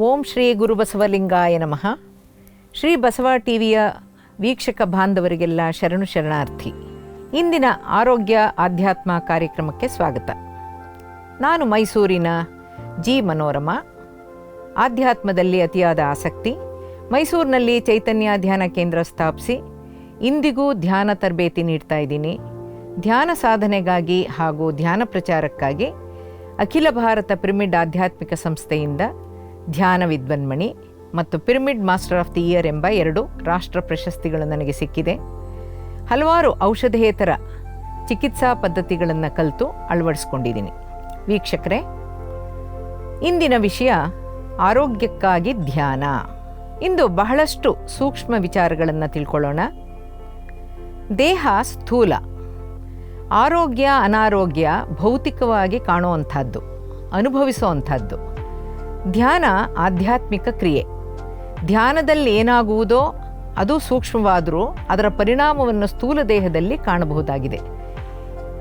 ಓಂ ಶ್ರೀ ಗುರುಬಸವಲಿಂಗಾಯ ನಮಃ. ಶ್ರೀ ಬಸವ ಟಿವಿಯ ವೀಕ್ಷಕ ಬಾಂಧವರಿಗೆಲ್ಲ ಶರಣು ಶರಣಾರ್ಥಿ. ಇಂದಿನ ಆರೋಗ್ಯ ಆಧ್ಯಾತ್ಮ ಕಾರ್ಯಕ್ರಮಕ್ಕೆ ಸ್ವಾಗತ. ನಾನು ಮೈಸೂರಿನ ಜಿ ಮನೋರಮ. ಆಧ್ಯಾತ್ಮದಲ್ಲಿ ಅತಿಯಾದ ಆಸಕ್ತಿ, ಮೈಸೂರಿನಲ್ಲಿ ಚೈತನ್ಯ ಧ್ಯಾನ ಕೇಂದ್ರ ಸ್ಥಾಪಿಸಿ ಇಂದಿಗೂ ಧ್ಯಾನ ತರಬೇತಿ ನೀಡ್ತಾ ಇದ್ದೀನಿ. ಧ್ಯಾನ ಸಾಧನೆಗಾಗಿ ಹಾಗೂ ಧ್ಯಾನ ಪ್ರಚಾರಕ್ಕಾಗಿ ಅಖಿಲ ಭಾರತ ಪಿರಮಿಡ್ ಆಧ್ಯಾತ್ಮಿಕ ಸಂಸ್ಥೆಯಿಂದ ಧ್ಯಾನ ವಿದ್ವನ್ಮಣಿ ಮತ್ತು pyramid master of the year ಎಂಬ ಎರಡು ರಾಷ್ಟ್ರ ಪ್ರಶಸ್ತಿಗಳು ನನಗೆ ಸಿಕ್ಕಿದೆ. ಹಲವಾರು ಔಷಧೇತರ ಚಿಕಿತ್ಸಾ ಪದ್ಧತಿಗಳನ್ನು ಕಲಿತು ಅಳವಡಿಸ್ಕೊಂಡಿದ್ದೀನಿ. ವೀಕ್ಷಕರೇ, ಇಂದಿನ ವಿಷಯ ಆರೋಗ್ಯಕ್ಕಾಗಿ ಧ್ಯಾನ. ಇಂದು ಬಹಳಷ್ಟು ಸೂಕ್ಷ್ಮ ವಿಚಾರಗಳನ್ನು ತಿಳ್ಕೊಳ್ಳೋಣ. ದೇಹ ಸ್ಥೂಲ, ಆರೋಗ್ಯ ಅನಾರೋಗ್ಯ ಭೌತಿಕವಾಗಿ ಕಾಣುವಂಥದ್ದು, ಅನುಭವಿಸುವಂಥದ್ದು. ಧ್ಯಾನ ಆಧ್ಯಾತ್ಮಿಕ ಕ್ರಿಯೆ. ಧ್ಯಾನದಲ್ಲಿ ಏನಾಗುವುದೋ ಅದು ಸೂಕ್ಷ್ಮವಾದರೂ ಅದರ ಪರಿಣಾಮವನ್ನು ಸ್ಥೂಲ ದೇಹದಲ್ಲಿ ಕಾಣಬಹುದಾಗಿದೆ.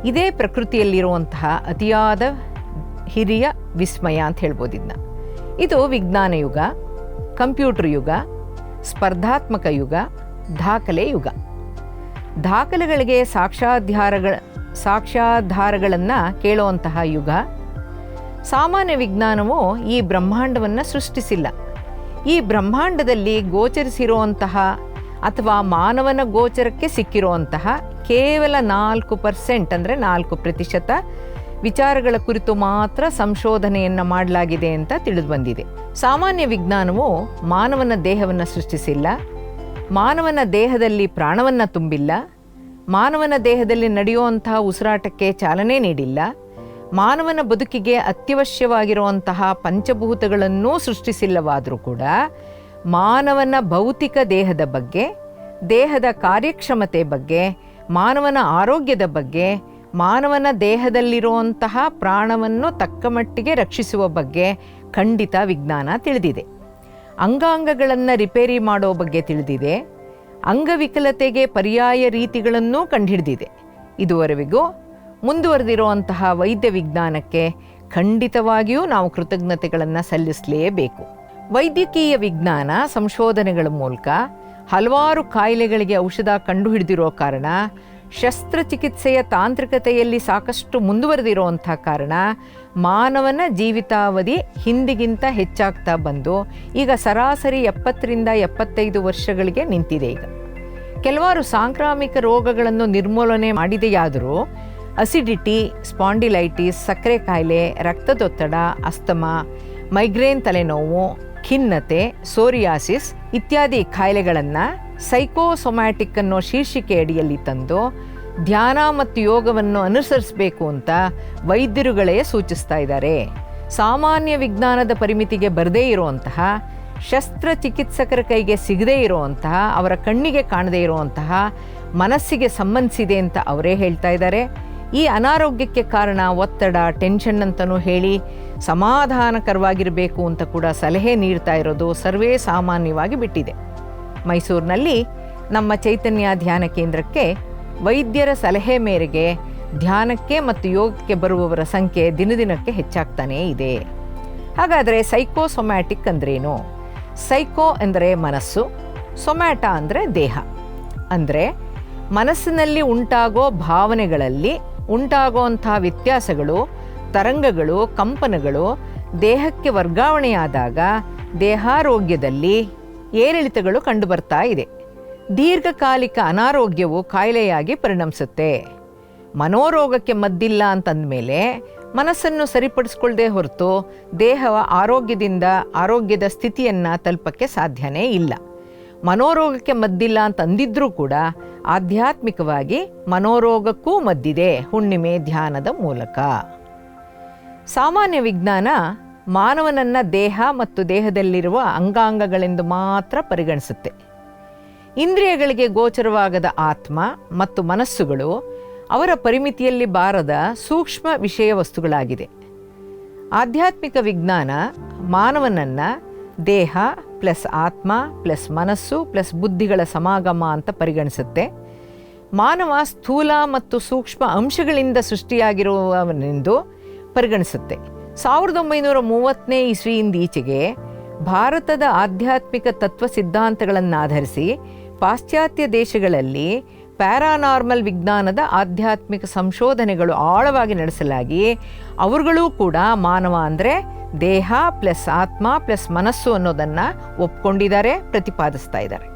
ಇದೇ ಪ್ರಕೃತಿಯಲ್ಲಿರುವಂತಹ ಅತಿಯಾದ ಹಿರಿಯ ವಿಸ್ಮಯ ಅಂತ ಹೇಳ್ಬೋದು ಇದು ವಿಜ್ಞಾನ ಯುಗ, ಕಂಪ್ಯೂಟರ್ ಯುಗ, ಸ್ಪರ್ಧಾತ್ಮಕ ಯುಗ, ದಾಖಲೆ ಯುಗ. ದಾಖಲೆಗಳಿಗೆ ಸಾಕ್ಷಾಧಾರಗಳ ಸಾಕ್ಷ್ಯಾಧಾರಗಳನ್ನು ಕೇಳುವಂತಹ ಯುಗ ಸಾಮಾನ್ಯ ವಿಜ್ಞಾನವು ಈ ಬ್ರಹ್ಮಾಂಡವನ್ನು ಸೃಷ್ಟಿಸಿಲ್ಲ. ಈ ಬ್ರಹ್ಮಾಂಡದಲ್ಲಿ ಗೋಚರಿಸಿರುವಂತಹ ಅಥವಾ ಮಾನವನ ಗೋಚರಕ್ಕೆ ಸಿಕ್ಕಿರುವಂತಹ ಕೇವಲ ನಾಲ್ಕು ಪರ್ಸೆಂಟ್ ಅಂದರೆ ನಾಲ್ಕು ಪ್ರತಿಶತ ವಿಚಾರಗಳ ಕುರಿತು ಮಾತ್ರ ಸಂಶೋಧನೆಯನ್ನು ಮಾಡಲಾಗಿದೆ ಅಂತ ತಿಳಿದು ಬಂದಿದೆ. ಸಾಮಾನ್ಯ ವಿಜ್ಞಾನವು ಮಾನವನ ದೇಹವನ್ನು ಸೃಷ್ಟಿಸಿಲ್ಲ. ಮಾನವನ ದೇಹದಲ್ಲಿ ಪ್ರಾಣವನ್ನು ತುಂಬಿಲ್ಲ. ಮಾನವನ ದೇಹದಲ್ಲಿ ನಡೆಯುವಂತಹ ಉಸಿರಾಟಕ್ಕೆ ಚಾಲನೆ ನೀಡಿಲ್ಲ. ಮಾನವನ ಬದುಕಿಗೆ ಅತ್ಯವಶ್ಯವಾಗಿರುವಂತಹ ಪಂಚಭೂತಗಳನ್ನೂ ಸೃಷ್ಟಿಸಿಲ್ಲವಾದರೂ ಕೂಡ ಮಾನವನ ಭೌತಿಕ ದೇಹದ ಬಗ್ಗೆ, ದೇಹದ ಕಾರ್ಯಕ್ಷಮತೆ ಬಗ್ಗೆ, ಮಾನವನ ಆರೋಗ್ಯದ ಬಗ್ಗೆ, ಮಾನವನ ದೇಹದಲ್ಲಿರುವಂತಹ ಪ್ರಾಣವನ್ನು ತಕ್ಕ ಮಟ್ಟಿಗೆ ರಕ್ಷಿಸುವ ಬಗ್ಗೆ ಖಂಡಿತ ವಿಜ್ಞಾನ ತಿಳಿದಿದೆ. ಅಂಗಾಂಗಗಳನ್ನು ರಿಪೇರಿ ಮಾಡೋ ಬಗ್ಗೆ ತಿಳಿದಿದೆ. ಅಂಗವಿಕಲತೆಗೆ ಪರ್ಯಾಯ ರೀತಿಗಳನ್ನೂ ಕಂಡುಹಿಡಿದಿದೆ. ಇದುವರೆವಿಗೂ ಮುಂದುವರೆದಿರುವಂತಹ ವೈದ್ಯ ವಿಜ್ಞಾನಕ್ಕೆ ಖಂಡಿತವಾಗಿಯೂ ನಾವು ಕೃತಜ್ಞತೆಗಳನ್ನು ಸಲ್ಲಿಸಲೇಬೇಕು. ವೈದ್ಯಕೀಯ ವಿಜ್ಞಾನ ಸಂಶೋಧನೆಗಳ ಮೂಲಕ ಹಲವಾರು ಕಾಯಿಲೆಗಳಿಗೆ ಔಷಧ ಕಂಡುಹಿಡಿದಿರೋ ಕಾರಣ, ಶಸ್ತ್ರಚಿಕಿತ್ಸೆಯ ತಾಂತ್ರಿಕತೆಯಲ್ಲಿ ಸಾಕಷ್ಟು ಮುಂದುವರೆದಿರುವಂಥ ಕಾರಣ ಮಾನವನ ಜೀವಿತಾವಧಿ ಹಿಂದಿಗಿಂತ ಹೆಚ್ಚಾಗ್ತಾ ಬಂದು ಈಗ ಸರಾಸರಿ ಎಪ್ಪತ್ತರಿಂದ ಎಪ್ಪತ್ತೈದು ವರ್ಷಗಳಿಗೆ ನಿಂತಿದೆ ಈಗ. ಕೆಲವಾರು ಸಾಂಕ್ರಾಮಿಕ ರೋಗಗಳನ್ನು ನಿರ್ಮೂಲನೆ ಮಾಡಿದೆಯಾದರೂ ಅಸಿಡಿಟಿ ಸ್ಪಾಂಡಿಲೈಟಿಸ್ ಸಕ್ಕರೆ ಕಾಯಿಲೆ, ರಕ್ತದೊತ್ತಡ, ಅಸ್ತಮ ಮೈಗ್ರೇನ್ ತಲೆನೋವು, ಖಿನ್ನತೆ ಸೋರಿಯಾಸಿಸ್ ಇತ್ಯಾದಿ ಕಾಯಿಲೆಗಳನ್ನು ಸೈಕೋಸೊಮ್ಯಾಟಿಕ್ ಅನ್ನೋ ಶೀರ್ಷಿಕೆ ಅಡಿಯಲ್ಲಿ ತಂದು ಧ್ಯಾನ ಮತ್ತು ಯೋಗವನ್ನು ಅನುಸರಿಸಬೇಕು ಅಂತ ವೈದ್ಯರುಗಳೇ ಸೂಚಿಸ್ತಾ ಇದ್ದಾರೆ. ಸಾಮಾನ್ಯ ವಿಜ್ಞಾನದ ಪರಿಮಿತಿಗೆ ಬರದೇ ಇರುವಂತಹ, ಶಸ್ತ್ರಚಿಕಿತ್ಸಕರ ಕೈಗೆ ಸಿಗದೇ ಇರುವಂತಹ, ಅವರ ಕಣ್ಣಿಗೆ ಕಾಣದೇ ಇರುವಂತಹ, ಮನಸ್ಸಿಗೆ ಸಂಬಂಧಿಸಿದೆ ಅಂತ ಅವರೇ ಹೇಳ್ತಾ ಇದ್ದಾರೆ. ಈ ಅನಾರೋಗ್ಯಕ್ಕೆ ಕಾರಣ ಒತ್ತಡ ಟೆನ್ಷನ್ ಅಂತಲೂ ಹೇಳಿ ಸಮಾಧಾನಕರವಾಗಿರಬೇಕು ಅಂತ ಕೂಡ ಸಲಹೆ ನೀಡ್ತಾ ಇರೋದು ಸರ್ವೇ ಸಾಮಾನ್ಯವಾಗಿ ಬಿಟ್ಟಿದೆ. ಮೈಸೂರಿನಲ್ಲಿ ನಮ್ಮ ಚೈತನ್ಯ ಧ್ಯಾನ ಕೇಂದ್ರಕ್ಕೆ ವೈದ್ಯರ ಸಲಹೆ ಮೇರೆಗೆ ಧ್ಯಾನಕ್ಕೆ ಮತ್ತು ಯೋಗಕ್ಕೆ ಬರುವವರ ಸಂಖ್ಯೆ ದಿನದಿನಕ್ಕೆ ಹೆಚ್ಚಾಗ್ತಾನೇ ಇದೆ. ಹಾಗಾದರೆ ಸೈಕೋಸೊಮ್ಯಾಟಿಕ್ ಅಂದ್ರೇನು? ಸೈಕೋ ಅಂದರೆ ಮನಸ್ಸು, ಸೊಮ್ಯಾಟ ಅಂದರೆ ದೇಹ. ಅಂದರೆ ಮನಸ್ಸಿನಲ್ಲಿ ಉಂಟಾಗೋ ಭಾವನೆಗಳಲ್ಲಿ ಉಂಟಾಗುವಂಥ ವ್ಯತ್ಯಾಸಗಳು, ತರಂಗಗಳು, ಕಂಪನಗಳು, ದೇಹಕ್ಕೆ ವರ್ಗಾವಣೆಯಾದಾಗ ದೇಹಾರೋಗ್ಯದಲ್ಲಿ ಏರಿಳಿತಗಳು ಕಂಡುಬರ್ತಾ ಇದೆ. ದೀರ್ಘಕಾಲಿಕ ಅನಾರೋಗ್ಯವು ಕಾಯಿಲೆಯಾಗಿ ಪರಿಣಮಿಸುತ್ತೆ. ಮನೋರೋಗಕ್ಕೆ ಮದ್ದಿಲ್ಲ ಅಂತಂದಮೇಲೆ ಮನಸ್ಸನ್ನು ಸರಿಪಡಿಸ್ಕೊಳ್ಳದೆ ಹೊರತು ದೇಹವ ಆರೋಗ್ಯದಿಂದ ಆರೋಗ್ಯದ ಸ್ಥಿತಿಯನ್ನು ತಲುಪಕ್ಕೆ ಸಾಧ್ಯನೇ ಇಲ್ಲ. ಮನೋರೋಗಕ್ಕೆ ಮದ್ದಿಲ್ಲ ಅಂತ ಅಂದಿದ್ರೂ ಕೂಡ ಆಧ್ಯಾತ್ಮಿಕವಾಗಿ ಮನೋರೋಗಕ್ಕೂ ಮದ್ದಿದೆ ಹುಣ್ಣಿಮೆ ಧ್ಯಾನದ ಮೂಲಕ. ಸಾಮಾನ್ಯ ವಿಜ್ಞಾನ ಮಾನವನನ್ನು ದೇಹ ಮತ್ತು ದೇಹದಲ್ಲಿರುವ ಅಂಗಾಂಗಗಳೆಂದು ಮಾತ್ರ ಪರಿಗಣಿಸುತ್ತೆ. ಇಂದ್ರಿಯಗಳಿಗೆ ಗೋಚರವಾಗದ ಆತ್ಮ ಮತ್ತು ಮನಸ್ಸುಗಳು ಅವರ ಪರಿಮಿತಿಯಲ್ಲಿ ಬಾರದ ಸೂಕ್ಷ್ಮ ವಿಷಯ ವಸ್ತುಗಳಾಗಿದೆ. ಆಧ್ಯಾತ್ಮಿಕ ವಿಜ್ಞಾನ ಮಾನವನನ್ನ ದೇಹ ಪ್ಲಸ್ ಆತ್ಮ, ಪ್ಲಸ್ ಮನಸ್ಸು, ಪ್ಲಸ್ ಬುದ್ಧಿಗಳ ಸಮಾಗಮ ಅಂತ ಪರಿಗಣಿಸುತ್ತೆ. ಮಾನವ ಸ್ಥೂಲ ಮತ್ತು ಸೂಕ್ಷ್ಮ ಅಂಶಗಳಿಂದ ಸೃಷ್ಟಿಯಾಗಿರುವವನೆಂದು ಪರಿಗಣಿಸುತ್ತೆ. ಸಾವಿರದ ಒಂಬೈನೂರ ಮೂವತ್ತನೇ ಇಸ್ವಿಯಿಂದೀಚೆಗೆ ಭಾರತದ ಆಧ್ಯಾತ್ಮಿಕ ತತ್ವ ಸಿದ್ಧಾಂತಗಳನ್ನಾಧರಿಸಿ ಪಾಶ್ಚಾತ್ಯ ದೇಶಗಳಲ್ಲಿ ಪ್ಯಾರಾನಾರ್ಮಲ್ ವಿಜ್ಞಾನದ ಆಧ್ಯಾತ್ಮಿಕ ಸಂಶೋಧನೆಗಳು ಆಳವಾಗಿ ನಡೆಸಲಾಗಿ, ಅವರುಗಳು ಕೂಡ ಮಾನವ ಅಂದರೆ ದೇಹ ಪ್ಲಸ್ ಆತ್ಮ ಪ್ಲಸ್ ಮನಸ್ಸು ಅನ್ನೋದನ್ನು ಒಪ್ಕೊಂಡಿದ್ದಾರೆ, ಪ್ರತಿಪಾದಿಸ್ತಾ ಇದ್ದಾರೆ.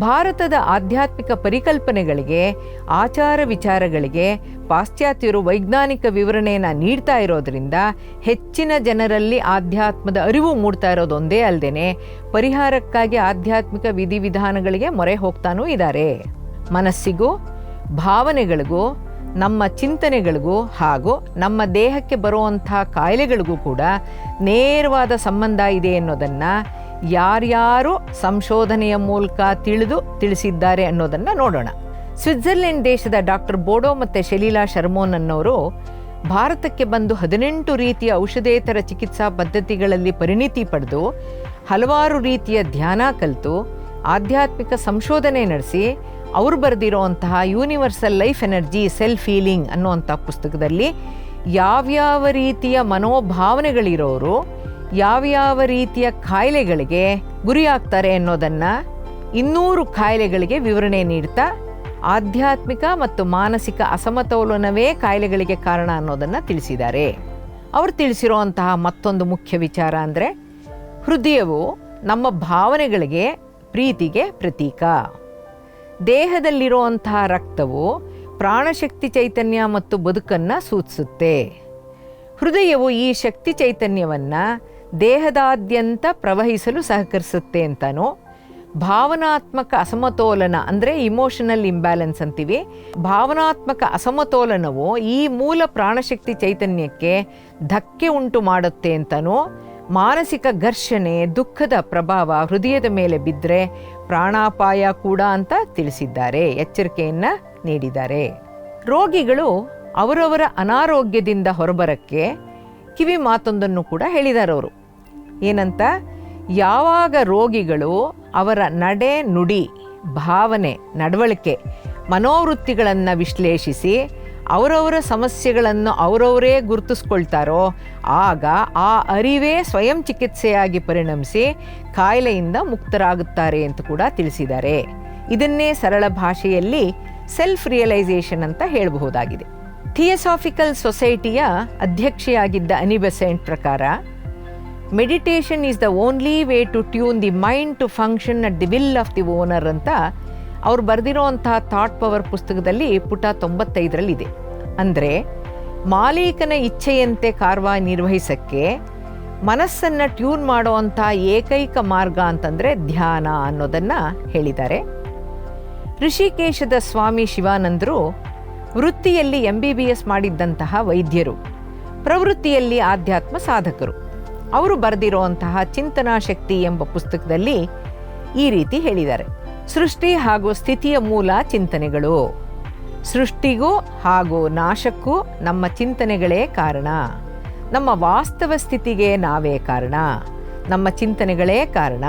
ಭಾರತದ ಆಧ್ಯಾತ್ಮಿಕ ಪರಿಕಲ್ಪನೆಗಳಿಗೆ, ಆಚಾರ ವಿಚಾರಗಳಿಗೆ ಪಾಶ್ಚಾತ್ಯರು ವೈಜ್ಞಾನಿಕ ವಿವರಣೆಯನ್ನು ನೀಡ್ತಾ ಇರೋದರಿಂದ ಹೆಚ್ಚಿನ ಜನರಲ್ಲಿ ಆಧ್ಯಾತ್ಮದ ಅರಿವು ಮೂಡ್ತಾ ಇರೋದೊಂದೇ ಅಲ್ಲದೆ ಪರಿಹಾರಕ್ಕಾಗಿ ಆಧ್ಯಾತ್ಮಿಕ ವಿಧಿವಿಧಾನಗಳಿಗೆ ಮೊರೆ ಹೋಗ್ತಾನೂ ಇದ್ದಾರೆ. ಮನಸ್ಸಿಗೂ, ಭಾವನೆಗಳಿಗೂ, ನಮ್ಮ ಚಿಂತನೆಗಳಿಗೂ ಹಾಗೂ ನಮ್ಮ ದೇಹಕ್ಕೆ ಬರುವಂಥ ಕಾಯಿಲೆಗಳಿಗೂ ಕೂಡ ನೇರವಾದ ಸಂಬಂಧ ಇದೆ ಅನ್ನೋದನ್ನು ಯಾರ್ಯಾರು ಸಂಶೋಧನೆಯ ಮೂಲಕ ತಿಳಿದು ತಿಳಿಸಿದ್ದಾರೆ ಅನ್ನೋದನ್ನು ನೋಡೋಣ. ಸ್ವಿಟ್ಜರ್ಲೆಂಡ್ ದೇಶದ ಡಾಕ್ಟರ್ ಬೋಡೋ ಮತ್ತು ಶಲೀಲಾ ಶರ್ಮೋನ್ ಅನ್ನೋರು ಭಾರತಕ್ಕೆ ಬಂದು ಹದಿನೆಂಟು ರೀತಿಯ ಔಷಧೇತರ ಚಿಕಿತ್ಸಾ ಪದ್ಧತಿಗಳಲ್ಲಿ ಪರಿಣಿತಿ ಪಡೆದು ಹಲವಾರು ರೀತಿಯ ಧ್ಯಾನ ಕಲಿತು ಆಧ್ಯಾತ್ಮಿಕ ಸಂಶೋಧನೆ ನಡೆಸಿ ಅವರು ಬರೆದಿರೋವಂತಹ universal life energy self feeling ಅನ್ನುವಂಥ ಪುಸ್ತಕದಲ್ಲಿ ಯಾವ್ಯಾವ ರೀತಿಯ ಮನೋಭಾವನೆಗಳಿರೋರು, ಯಾವ್ಯಾವ ರೀತಿಯ ಕಾಯಿಲೆಗಳಿಗೆ ಗುರಿಯಾಗ್ತಾರೆ ಅನ್ನೋದನ್ನು ಇನ್ನೂರು ಕಾಯಿಲೆಗಳಿಗೆ ವಿವರಣೆ ನೀಡ್ತಾ ಆಧ್ಯಾತ್ಮಿಕ ಮತ್ತು ಮಾನಸಿಕ ಅಸಮತೋಲನವೇ ಕಾಯಿಲೆಗಳಿಗೆ ಕಾರಣ ಅನ್ನೋದನ್ನು ತಿಳಿಸಿದ್ದಾರೆ. ಅವರು ತಿಳಿಸಿರುವಂತಹ ಮತ್ತೊಂದು ಮುಖ್ಯ ವಿಚಾರ ಅಂದರೆ ಹೃದಯವು ನಮ್ಮ ಭಾವನೆಗಳಿಗೆ ಪ್ರೀತಿಗೆ ಪ್ರತೀಕ. ದೇಹದಲ್ಲಿರುವಂತಹ ರಕ್ತವು ಪ್ರಾಣಶಕ್ತಿ ಚೈತನ್ಯ ಮತ್ತು ಬದುಕನ್ನು ಸೂಚಿಸುತ್ತೆ. ಹೃದಯವು ಈ ಶಕ್ತಿ ಚೈತನ್ಯವನ್ನು ದೇಹದಾದ್ಯಂತ ಪ್ರವಹಿಸಲು ಸಹಕರಿಸುತ್ತೆ ಅಂತಾನು. ಭಾವನಾತ್ಮಕ ಅಸಮತೋಲನ ಅಂದರೆ ಇಮೋಷನಲ್ ಇಂಬ್ಯಾಲೆನ್ಸ್ ಅಂತೀವಿ. ಭಾವನಾತ್ಮಕ ಅಸಮತೋಲನವು ಈ ಮೂಲ ಪ್ರಾಣಶಕ್ತಿ ಚೈತನ್ಯಕ್ಕೆ ಧಕ್ಕೆ ಉಂಟು ಮಾಡುತ್ತೆ ಅಂತನೂ. ಮಾನಸಿಕ ಘರ್ಷಣೆ, ದುಃಖದ ಪ್ರಭಾವ ಹೃದಯದ ಮೇಲೆ ಬಿದ್ದರೆ ಪ್ರಾಣಾಪಾಯ ಕೂಡ ಅಂತ ತಿಳಿಸಿದ್ದಾರೆ, ಎಚ್ಚರಿಕೆಯನ್ನು ನೀಡಿದ್ದಾರೆ. ರೋಗಿಗಳು ಅವರವರ ಅನಾರೋಗ್ಯದಿಂದ ಹೊರಬರಕ್ಕೆ ಕಿವಿ ಮಾತೊಂದನ್ನು ಕೂಡ ಹೇಳಿದ್ದಾರೆ ಅವರು. ಏನಂತ? ಯಾವಾಗ ರೋಗಿಗಳು ಅವರ ನಡೆ ನುಡಿ, ಭಾವನೆ, ನಡವಳಿಕೆ, ಮನೋವೃತ್ತಿಗಳನ್ನು ವಿಶ್ಲೇಷಿಸಿ ಅವರವರ ಸಮಸ್ಯೆಗಳನ್ನು ಅವರವರೇ ಗುರುತಿಸ್ಕೊಳ್ತಾರೋ, ಆಗ ಆ ಅರಿವೇ ಸ್ವಯಂ ಚಿಕಿತ್ಸೆಯಾಗಿ ಪರಿಣಮಿಸಿ ಕಾಯಿಲೆಯಿಂದ ಮುಕ್ತರಾಗುತ್ತಾರೆ ಅಂತ ಕೂಡ ತಿಳಿಸಿದ್ದಾರೆ. ಇದನ್ನೇ ಸರಳ ಭಾಷೆಯಲ್ಲಿ ಸೆಲ್ಫ್ ರಿಯಲೈಸೇಷನ್ ಅಂತ ಹೇಳಬಹುದಾಗಿದೆ. ಥಿಯಸಾಫಿಕಲ್ ಸೊಸೈಟಿಯ ಅಧ್ಯಕ್ಷೆಯಾಗಿದ್ದ ಅನಿಬೆಸೆಂಟ್ ಪ್ರಕಾರ meditation is the only way to tune the mind to function at the will of the owner ಅಂತ ಅವ್ರು ಬರೆದಿರೋವಂತಹ ಥಾಟ್ ಪವರ್ ಪುಸ್ತಕದಲ್ಲಿ ಪುಟ ತೊಂಬತ್ತೈದರಲ್ಲಿದೆ. ಅಂದರೆ ಮಾಲೀಕನ ಇಚ್ಛೆಯಂತೆ ಕಾರ್ಯನಿರ್ವಹಿಸಕ್ಕೆ ಮನಸ್ಸನ್ನು ಟ್ಯೂನ್ ಮಾಡುವಂಥ ಏಕೈಕ ಮಾರ್ಗ ಅಂತಂದರೆ ಧ್ಯಾನ ಅನ್ನೋದನ್ನು ಹೇಳಿದ್ದಾರೆ. ಋಷಿಕೇಶದ ಸ್ವಾಮಿ ಶಿವಾನಂದರು ವೃತ್ತಿಯಲ್ಲಿ ಎಂ ಬಿ ಬಿ ಎಸ್ ಮಾಡಿದ್ದಂತಹ ವೈದ್ಯರು, ಪ್ರವೃತ್ತಿಯಲ್ಲಿ ಆಧ್ಯಾತ್ಮ ಸಾಧಕರು. ಅವರು ಬರೆದಿರುವಂತಹ ಚಿಂತನಾ ಶಕ್ತಿ ಎಂಬ ಪುಸ್ತಕದಲ್ಲಿ ಈ ರೀತಿ ಹೇಳಿದ್ದಾರೆ. ಸೃಷ್ಟಿ ಹಾಗೂ ಸ್ಥಿತಿಯ ಮೂಲ ಚಿಂತನೆಗಳು. ಸೃಷ್ಟಿಗೂ ಹಾಗೂ ನಾಶಕ್ಕೂ ನಮ್ಮ ಚಿಂತನೆಗಳೇ ಕಾರಣ. ನಮ್ಮ ವಾಸ್ತವ ಸ್ಥಿತಿಗೆ ನಾವೇ ಕಾರಣ. ನಮ್ಮ ಚಿಂತನೆಗಳೇ ಕಾರಣ.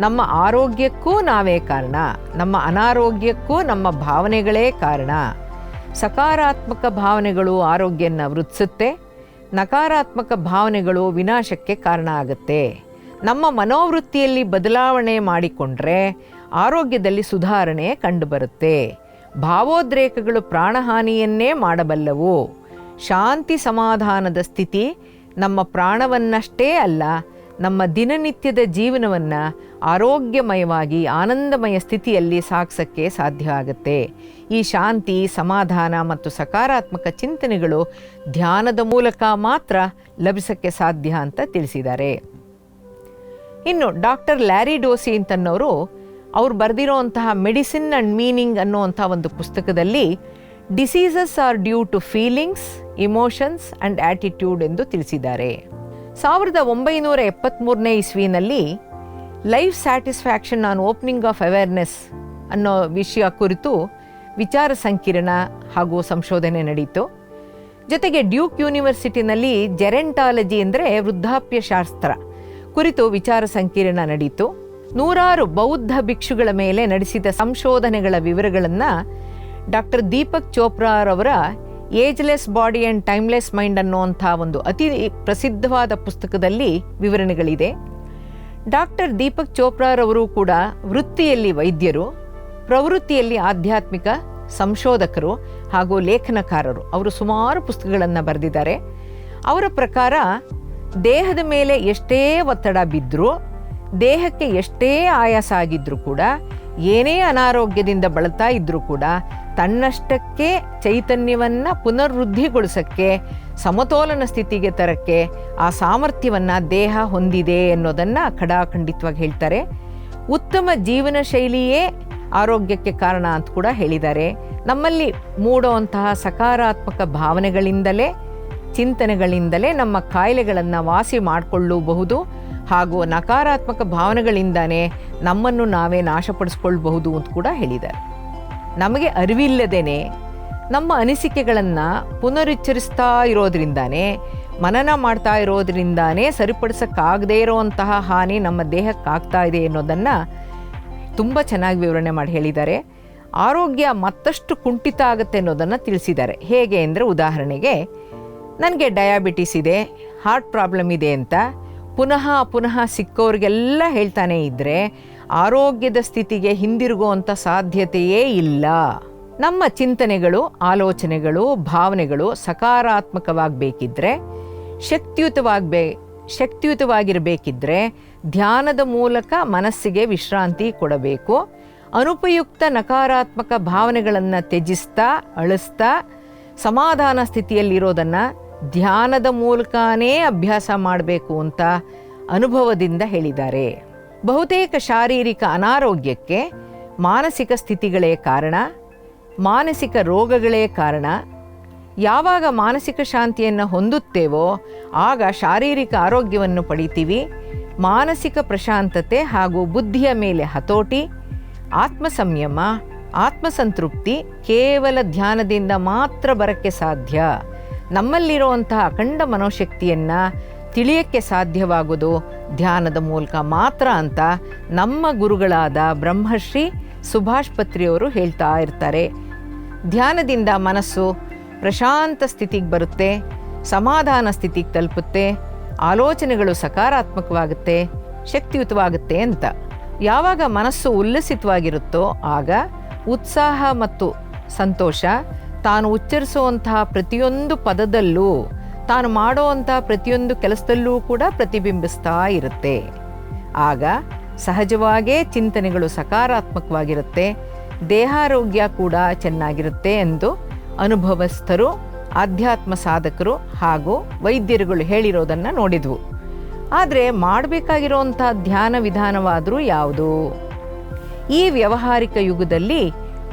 ನಮ್ಮ ಆರೋಗ್ಯಕ್ಕೂ ನಾವೇ ಕಾರಣ. ನಮ್ಮ ಅನಾರೋಗ್ಯಕ್ಕೂ ನಮ್ಮ ಭಾವನೆಗಳೇ ಕಾರಣ. ಸಕಾರಾತ್ಮಕ ಭಾವನೆಗಳು ಆರೋಗ್ಯನ ವೃದ್ಧಿಸುತ್ತೆ. ನಕಾರಾತ್ಮಕ ಭಾವನೆಗಳು ವಿನಾಶಕ್ಕೆ ಕಾರಣ ಆಗುತ್ತೆ. ನಮ್ಮ ಮನೋವೃತ್ತಿಯಲ್ಲಿ ಬದಲಾವಣೆ ಮಾಡಿಕೊಂಡ್ರೆ ಆರೋಗ್ಯದಲ್ಲಿ ಸುಧಾರಣೆ ಕಂಡುಬರುತ್ತೆ. ಭಾವೋದ್ರೇಕಗಳು ಪ್ರಾಣಹಾನಿಯನ್ನೇ ಮಾಡಬಲ್ಲವು. ಶಾಂತಿ ಸಮಾಧಾನದ ಸ್ಥಿತಿ ನಮ್ಮ ಪ್ರಾಣವನ್ನಷ್ಟೇ ಅಲ್ಲ, ನಮ್ಮ ದಿನನಿತ್ಯದ ಜೀವನವನ್ನು ಆರೋಗ್ಯಮಯವಾಗಿ, ಆನಂದಮಯ ಸ್ಥಿತಿಯಲ್ಲಿ ಸಾಗಿಸೋಕ್ಕೆ ಸಾಧ್ಯ ಆಗುತ್ತೆ. ಈ ಶಾಂತಿ, ಸಮಾಧಾನ ಮತ್ತು ಸಕಾರಾತ್ಮಕ ಚಿಂತನೆಗಳು ಧ್ಯಾನದ ಮೂಲಕ ಮಾತ್ರ ಲಭಿಸೋಕ್ಕೆ ಸಾಧ್ಯ ಅಂತ ತಿಳಿಸಿದ್ದಾರೆ. ಇನ್ನು ಡಾಕ್ಟರ್ ಲ್ಯಾರಿ ಡೋಸಿ ಅಂತನ್ನೋರು ಅವ್ರು ಬರೆದಿರೋಂತಹ ಮೆಡಿಸಿನ್ ಆ್ಯಂಡ್ ಮೀನಿಂಗ್ ಅನ್ನುವಂಥ ಒಂದು ಪುಸ್ತಕದಲ್ಲಿ diseases are due to feelings, emotions and attitude ಎಂದು ತಿಳಿಸಿದ್ದಾರೆ. ಸಾವಿರದ ಒಂಬೈನೂರ ಎಪ್ಪತ್ತ್ಮೂರನೇ ಇಸ್ವಿನಲ್ಲಿ life satisfaction on opening of awareness ಅನ್ನೋ ವಿಷಯ ಕುರಿತು ವಿಚಾರ ಸಂಕಿರಣ ಹಾಗೂ ಸಂಶೋಧನೆ ನಡೆಯಿತು ಜೊತೆಗೆ ಡ್ಯೂಕ್ ಯೂನಿವರ್ಸಿಟಿನಲ್ಲಿ ಜೆರೆಂಟಾಲಜಿ ಅಂದರೆ ವೃದ್ಧಾಪ್ಯ ಶಾಸ್ತ್ರ ಕುರಿತು ವಿಚಾರ ಸಂಕಿರಣ ನಡೀತು. ನೂರಾರು ಬೌದ್ಧ ಭಿಕ್ಷುಗಳ ಮೇಲೆ ನಡೆಸಿದ ಸಂಶೋಧನೆಗಳ ವಿವರಗಳನ್ನು doctor Deepak ಚೋಪ್ರಾರವರ ageless body and timeless mind ಅನ್ನುವಂಥ ಒಂದು ಅತಿ ಪ್ರಸಿದ್ಧವಾದ ಪುಸ್ತಕದಲ್ಲಿ ವಿವರಣೆಗಳಿದೆ. ಡಾಕ್ಟರ್ ದೀಪಕ್ ಚೋಪ್ರಾರವರು ಕೂಡ ವೃತ್ತಿಯಲ್ಲಿ ವೈದ್ಯರು, ಪ್ರವೃತ್ತಿಯಲ್ಲಿ ಆಧ್ಯಾತ್ಮಿಕ ಸಂಶೋಧಕರು ಹಾಗೂ ಲೇಖನಕಾರರು. ಅವರು ಸುಮಾರು ಪುಸ್ತಕಗಳನ್ನು ಬರೆದಿದ್ದಾರೆ. ಅವರ ಪ್ರಕಾರ ದೇಹದ ಮೇಲೆ ಎಷ್ಟೇ ಒತ್ತಡ ಬಿದ್ದರೂ ದೇಹಕ್ಕೆ ಎಷ್ಟೇ ಆಯಾಸ ಆಗಿದ್ರೂ ಕೂಡ, ಏನೇ ಅನಾರೋಗ್ಯದಿಂದ ಬಳಲ್ತಾ ಇದ್ರೂ ಕೂಡ, ತನ್ನಷ್ಟಕ್ಕೆ ಚೈತನ್ಯವನ್ನು ಪುನರ್ವೃದ್ಧಿಗೊಳಿಸಕ್ಕೆ, ಸಮತೋಲನ ಸ್ಥಿತಿಗೆ ತರಕ್ಕೆ ಆ ಸಾಮರ್ಥ್ಯವನ್ನು ದೇಹ ಹೊಂದಿದೆ ಅನ್ನೋದನ್ನು ಖಡಾಖಂಡಿತವಾಗಿ ಹೇಳ್ತಾರೆ. ಉತ್ತಮ ಜೀವನ ಶೈಲಿಯೇ ಆರೋಗ್ಯಕ್ಕೆ ಕಾರಣ ಅಂತ ಕೂಡ ಹೇಳಿದ್ದಾರೆ. ನಮ್ಮಲ್ಲಿ ಮೂಡುವಂತಹ ಸಕಾರಾತ್ಮಕ ಭಾವನೆಗಳಿಂದಲೇ, ಚಿಂತನೆಗಳಿಂದಲೇ ನಮ್ಮ ಕಾಯಿಲೆಗಳನ್ನು ವಾಸಿ ಮಾಡಿಕೊಳ್ಳಬಹುದು. ಹಾಗೂ ನಕಾರಾತ್ಮಕ ಭಾವನೆಗಳಿಂದನೇ ನಮ್ಮನ್ನು ನಾವೇ ನಾಶಪಡಿಸ್ಕೊಳ್ಬಹುದು ಅಂತ ಕೂಡ ಹೇಳಿದ್ದಾರೆ. ನಮಗೆ ಅರಿವಿಲ್ಲದೇನೆ ನಮ್ಮ ಅನಿಸಿಕೆಗಳನ್ನು ಪುನರುಚ್ಚರಿಸ್ತಾ ಇರೋದ್ರಿಂದಾನೇ, ಮನನ ಮಾಡ್ತಾ ಇರೋದ್ರಿಂದಾನೇ ಸರಿಪಡಿಸೋಕ್ಕಾಗದೇ ಇರೋವಂತಹ ಹಾನಿ ನಮ್ಮ ದೇಹಕ್ಕಾಗ್ತಾ ಇದೆ ಅನ್ನೋದನ್ನು ತುಂಬ ಚೆನ್ನಾಗಿ ವಿವರಣೆ ಮಾಡಿ ಹೇಳಿದ್ದಾರೆ. ಆರೋಗ್ಯ ಮತ್ತಷ್ಟು ಕುಂಠಿತ ಆಗುತ್ತೆ ಅನ್ನೋದನ್ನು ತಿಳಿಸಿದ್ದಾರೆ. ಹೇಗೆ ಅಂದರೆ ಉದಾಹರಣೆಗೆ, ನನಗೆ ಡಯಾಬಿಟಿಸ್ ಇದೆ, ಹಾರ್ಟ್ ಪ್ರಾಬ್ಲಮ್ ಇದೆ ಅಂತ ಪುನಃ ಪುನಃ ಸಿಕ್ಕೋರಿಗೆಲ್ಲ ಹೇಳ್ತಾನೆ ಇದ್ದರೆ ಆರೋಗ್ಯದ ಸ್ಥಿತಿಗೆ ಹಿಂದಿರುಗುವಂಥ ಸಾಧ್ಯತೆಯೇ ಇಲ್ಲ. ನಮ್ಮ ಚಿಂತನೆಗಳು, ಆಲೋಚನೆಗಳು, ಭಾವನೆಗಳು ಸಕಾರಾತ್ಮಕವಾಗಬೇಕಿದ್ರೆ, ಶಕ್ತಿಯುತವಾಗಬೇ, ಶಕ್ತಿಯುತವಾಗಿರಬೇಕಿದ್ರೆ ಧ್ಯಾನದ ಮೂಲಕ ಮನಸ್ಸಿಗೆ ವಿಶ್ರಾಂತಿ ಕೊಡಬೇಕು. ಅನುಪಯುಕ್ತ ನಕಾರಾತ್ಮಕ ಭಾವನೆಗಳನ್ನು ತ್ಯಜಿಸ್ತಾ, ಅಳಿಸ್ತಾ, ಸಮಾಧಾನ ಸ್ಥಿತಿಯಲ್ಲಿರೋದನ್ನು ಧ್ಯಾನದ ಮೂಲಕನೇ ಅಭ್ಯಾಸ ಮಾಡಬೇಕು ಅಂತ ಅನುಭವದಿಂದ ಹೇಳಿದ್ದಾರೆ. ಬಹುತೇಕ ಶಾರೀರಿಕ ಅನಾರೋಗ್ಯಕ್ಕೆ ಮಾನಸಿಕ ಸ್ಥಿತಿಗಳೇ ಕಾರಣ, ಮಾನಸಿಕ ರೋಗಗಳೇ ಕಾರಣ. ಯಾವಾಗ ಮಾನಸಿಕ ಶಾಂತಿಯನ್ನು ಹೊಂದುತ್ತೇವೋ ಆಗ ಶಾರೀರಿಕ ಆರೋಗ್ಯವನ್ನು ಪಡಿತೀವಿ, ಮಾನಸಿಕ ಪ್ರಶಾಂತತೆ ಹಾಗೂ ಬುದ್ಧಿಯ ಮೇಲೆ ಹತೋಟಿ ಆತ್ಮ ಸಂಯಮ ಆತ್ಮಸಂತೃಪ್ತಿ ಕೇವಲ ಧ್ಯಾನದಿಂದ ಮಾತ್ರ ಬರಕ್ಕೆ ಸಾಧ್ಯ. ನಮ್ಮಲ್ಲಿರುವಂತಹ ಅಖಂಡ ಮನೋಶಕ್ತಿಯನ್ನು ತಿಳಿಯಕ್ಕೆ ಸಾಧ್ಯವಾಗೋದು ಧ್ಯಾನದ ಮೂಲಕ ಮಾತ್ರ ಅಂತ ನಮ್ಮ ಗುರುಗಳಾದ ಬ್ರಹ್ಮಶ್ರೀ ಸುಭಾಷ್ ಪತ್ರಿಯವರು ಹೇಳ್ತಾ ಇರ್ತಾರೆ. ಧ್ಯಾನದಿಂದ ಮನಸ್ಸು ಪ್ರಶಾಂತ ಸ್ಥಿತಿಗೆ ಬರುತ್ತೆ, ಸಮಾಧಾನ ಸ್ಥಿತಿಗೆ ತಲುಪುತ್ತೆ, ಆಲೋಚನೆಗಳು ಸಕಾರಾತ್ಮಕವಾಗುತ್ತೆ, ಶಕ್ತಿಯುತವಾಗುತ್ತೆ ಅಂತ. ಯಾವಾಗ ಮನಸ್ಸು ಉಲ್ಲಸಿತವಾಗಿರುತ್ತೋ ಆಗ ಉತ್ಸಾಹ ಮತ್ತು ಸಂತೋಷ ತಾನು ಉಚ್ಚರಿಸುವಂತಹ ಪ್ರತಿಯೊಂದು ಪದದಲ್ಲೂ ತಾನು ಮಾಡುವಂತಹ ಪ್ರತಿಯೊಂದು ಕೆಲಸದಲ್ಲೂ ಕೂಡ ಪ್ರತಿಬಿಂಬಿಸ್ತಾ ಇರುತ್ತೆ. ಆಗ ಸಹಜವಾಗೇ ಚಿಂತನೆಗಳು ಸಕಾರಾತ್ಮಕವಾಗಿರುತ್ತೆ, ದೇಹಾರೋಗ್ಯ ಕೂಡ ಚೆನ್ನಾಗಿರುತ್ತೆ ಎಂದು ಅನುಭವಸ್ಥರು, ಆಧ್ಯಾತ್ಮ ಸಾಧಕರು ಹಾಗೂ ವೈದ್ಯರುಗಳು ಹೇಳಿರೋದನ್ನು ನೋಡಿದ್ವು. ಆದರೆ ಮಾಡಬೇಕಾಗಿರುವಂಥ ಧ್ಯಾನ ವಿಧಾನವಾದರೂ ಯಾವುದು? ಈ ವ್ಯಾವಹಾರಿಕ ಯುಗದಲ್ಲಿ,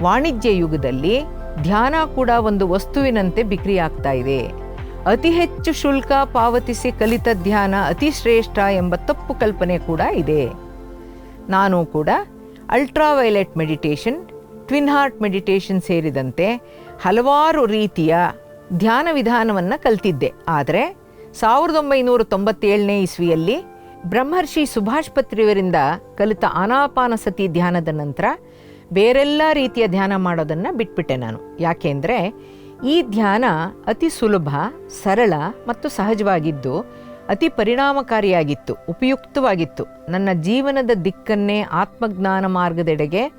ವಾಣಿಜ್ಯ ಯುಗದಲ್ಲಿ ಧ್ಯಾನ ಕೂಡ ಒಂದು ವಸ್ತುವಿನಂತೆ ಬಿಕ್ರಿಯಾಗ್ತಾ ಇದೆ. ಅತಿ ಹೆಚ್ಚು ಶುಲ್ಕ ಪಾವತಿಸಿ ಕಲಿತ ಧ್ಯಾನ ಅತಿ ಶ್ರೇಷ್ಠ ಎಂಬ ತಪ್ಪು ಕಲ್ಪನೆ ಕೂಡ ಇದೆ. ನಾನು ಕೂಡ ultraviolet meditation twin heart meditation ಸೇರಿದಂತೆ ಹಲವಾರು ರೀತಿಯ ಧ್ಯಾನ ವಿಧಾನವನ್ನು ಕಲ್ತಿದ್ದೆ. ಆದರೆ ಸಾವಿರದ ಒಂಬೈನೂರ ತೊಂಬತ್ತೇಳನೇ ಇಸ್ವಿಯಲ್ಲಿ ಬ್ರಹ್ಮರ್ಷಿ ಸುಭಾಷ್ ಪತ್ರಿಯವರಿಂದ ಕಲಿತ ಆನಾಪಾನಸತಿ ಧ್ಯಾನದ ನಂತರ ಬೇರೆಲ್ಲ ರೀತಿಯ ಧ್ಯಾನ ಮಾಡೋದನ್ನು ಬಿಟ್ಬಿಟ್ಟೆ ನಾನು. ಯಾಕೆಂದರೆ ಈ ಧ್ಯಾನ ಅತಿ ಸುಲಭ, ಸರಳ ಮತ್ತು ಸಹಜವಾಗಿದ್ದು ಅತಿ ಪರಿಣಾಮಕಾರಿಯಾಗಿತ್ತು, ಉಪಯುಕ್ತವಾಗಿತ್ತು. ನನ್ನ ಜೀವನದ ದಿಕ್ಕನ್ನೇ ಆತ್ಮಜ್ಞಾನ ಮಾರ್ಗದೆಡೆಗೆ,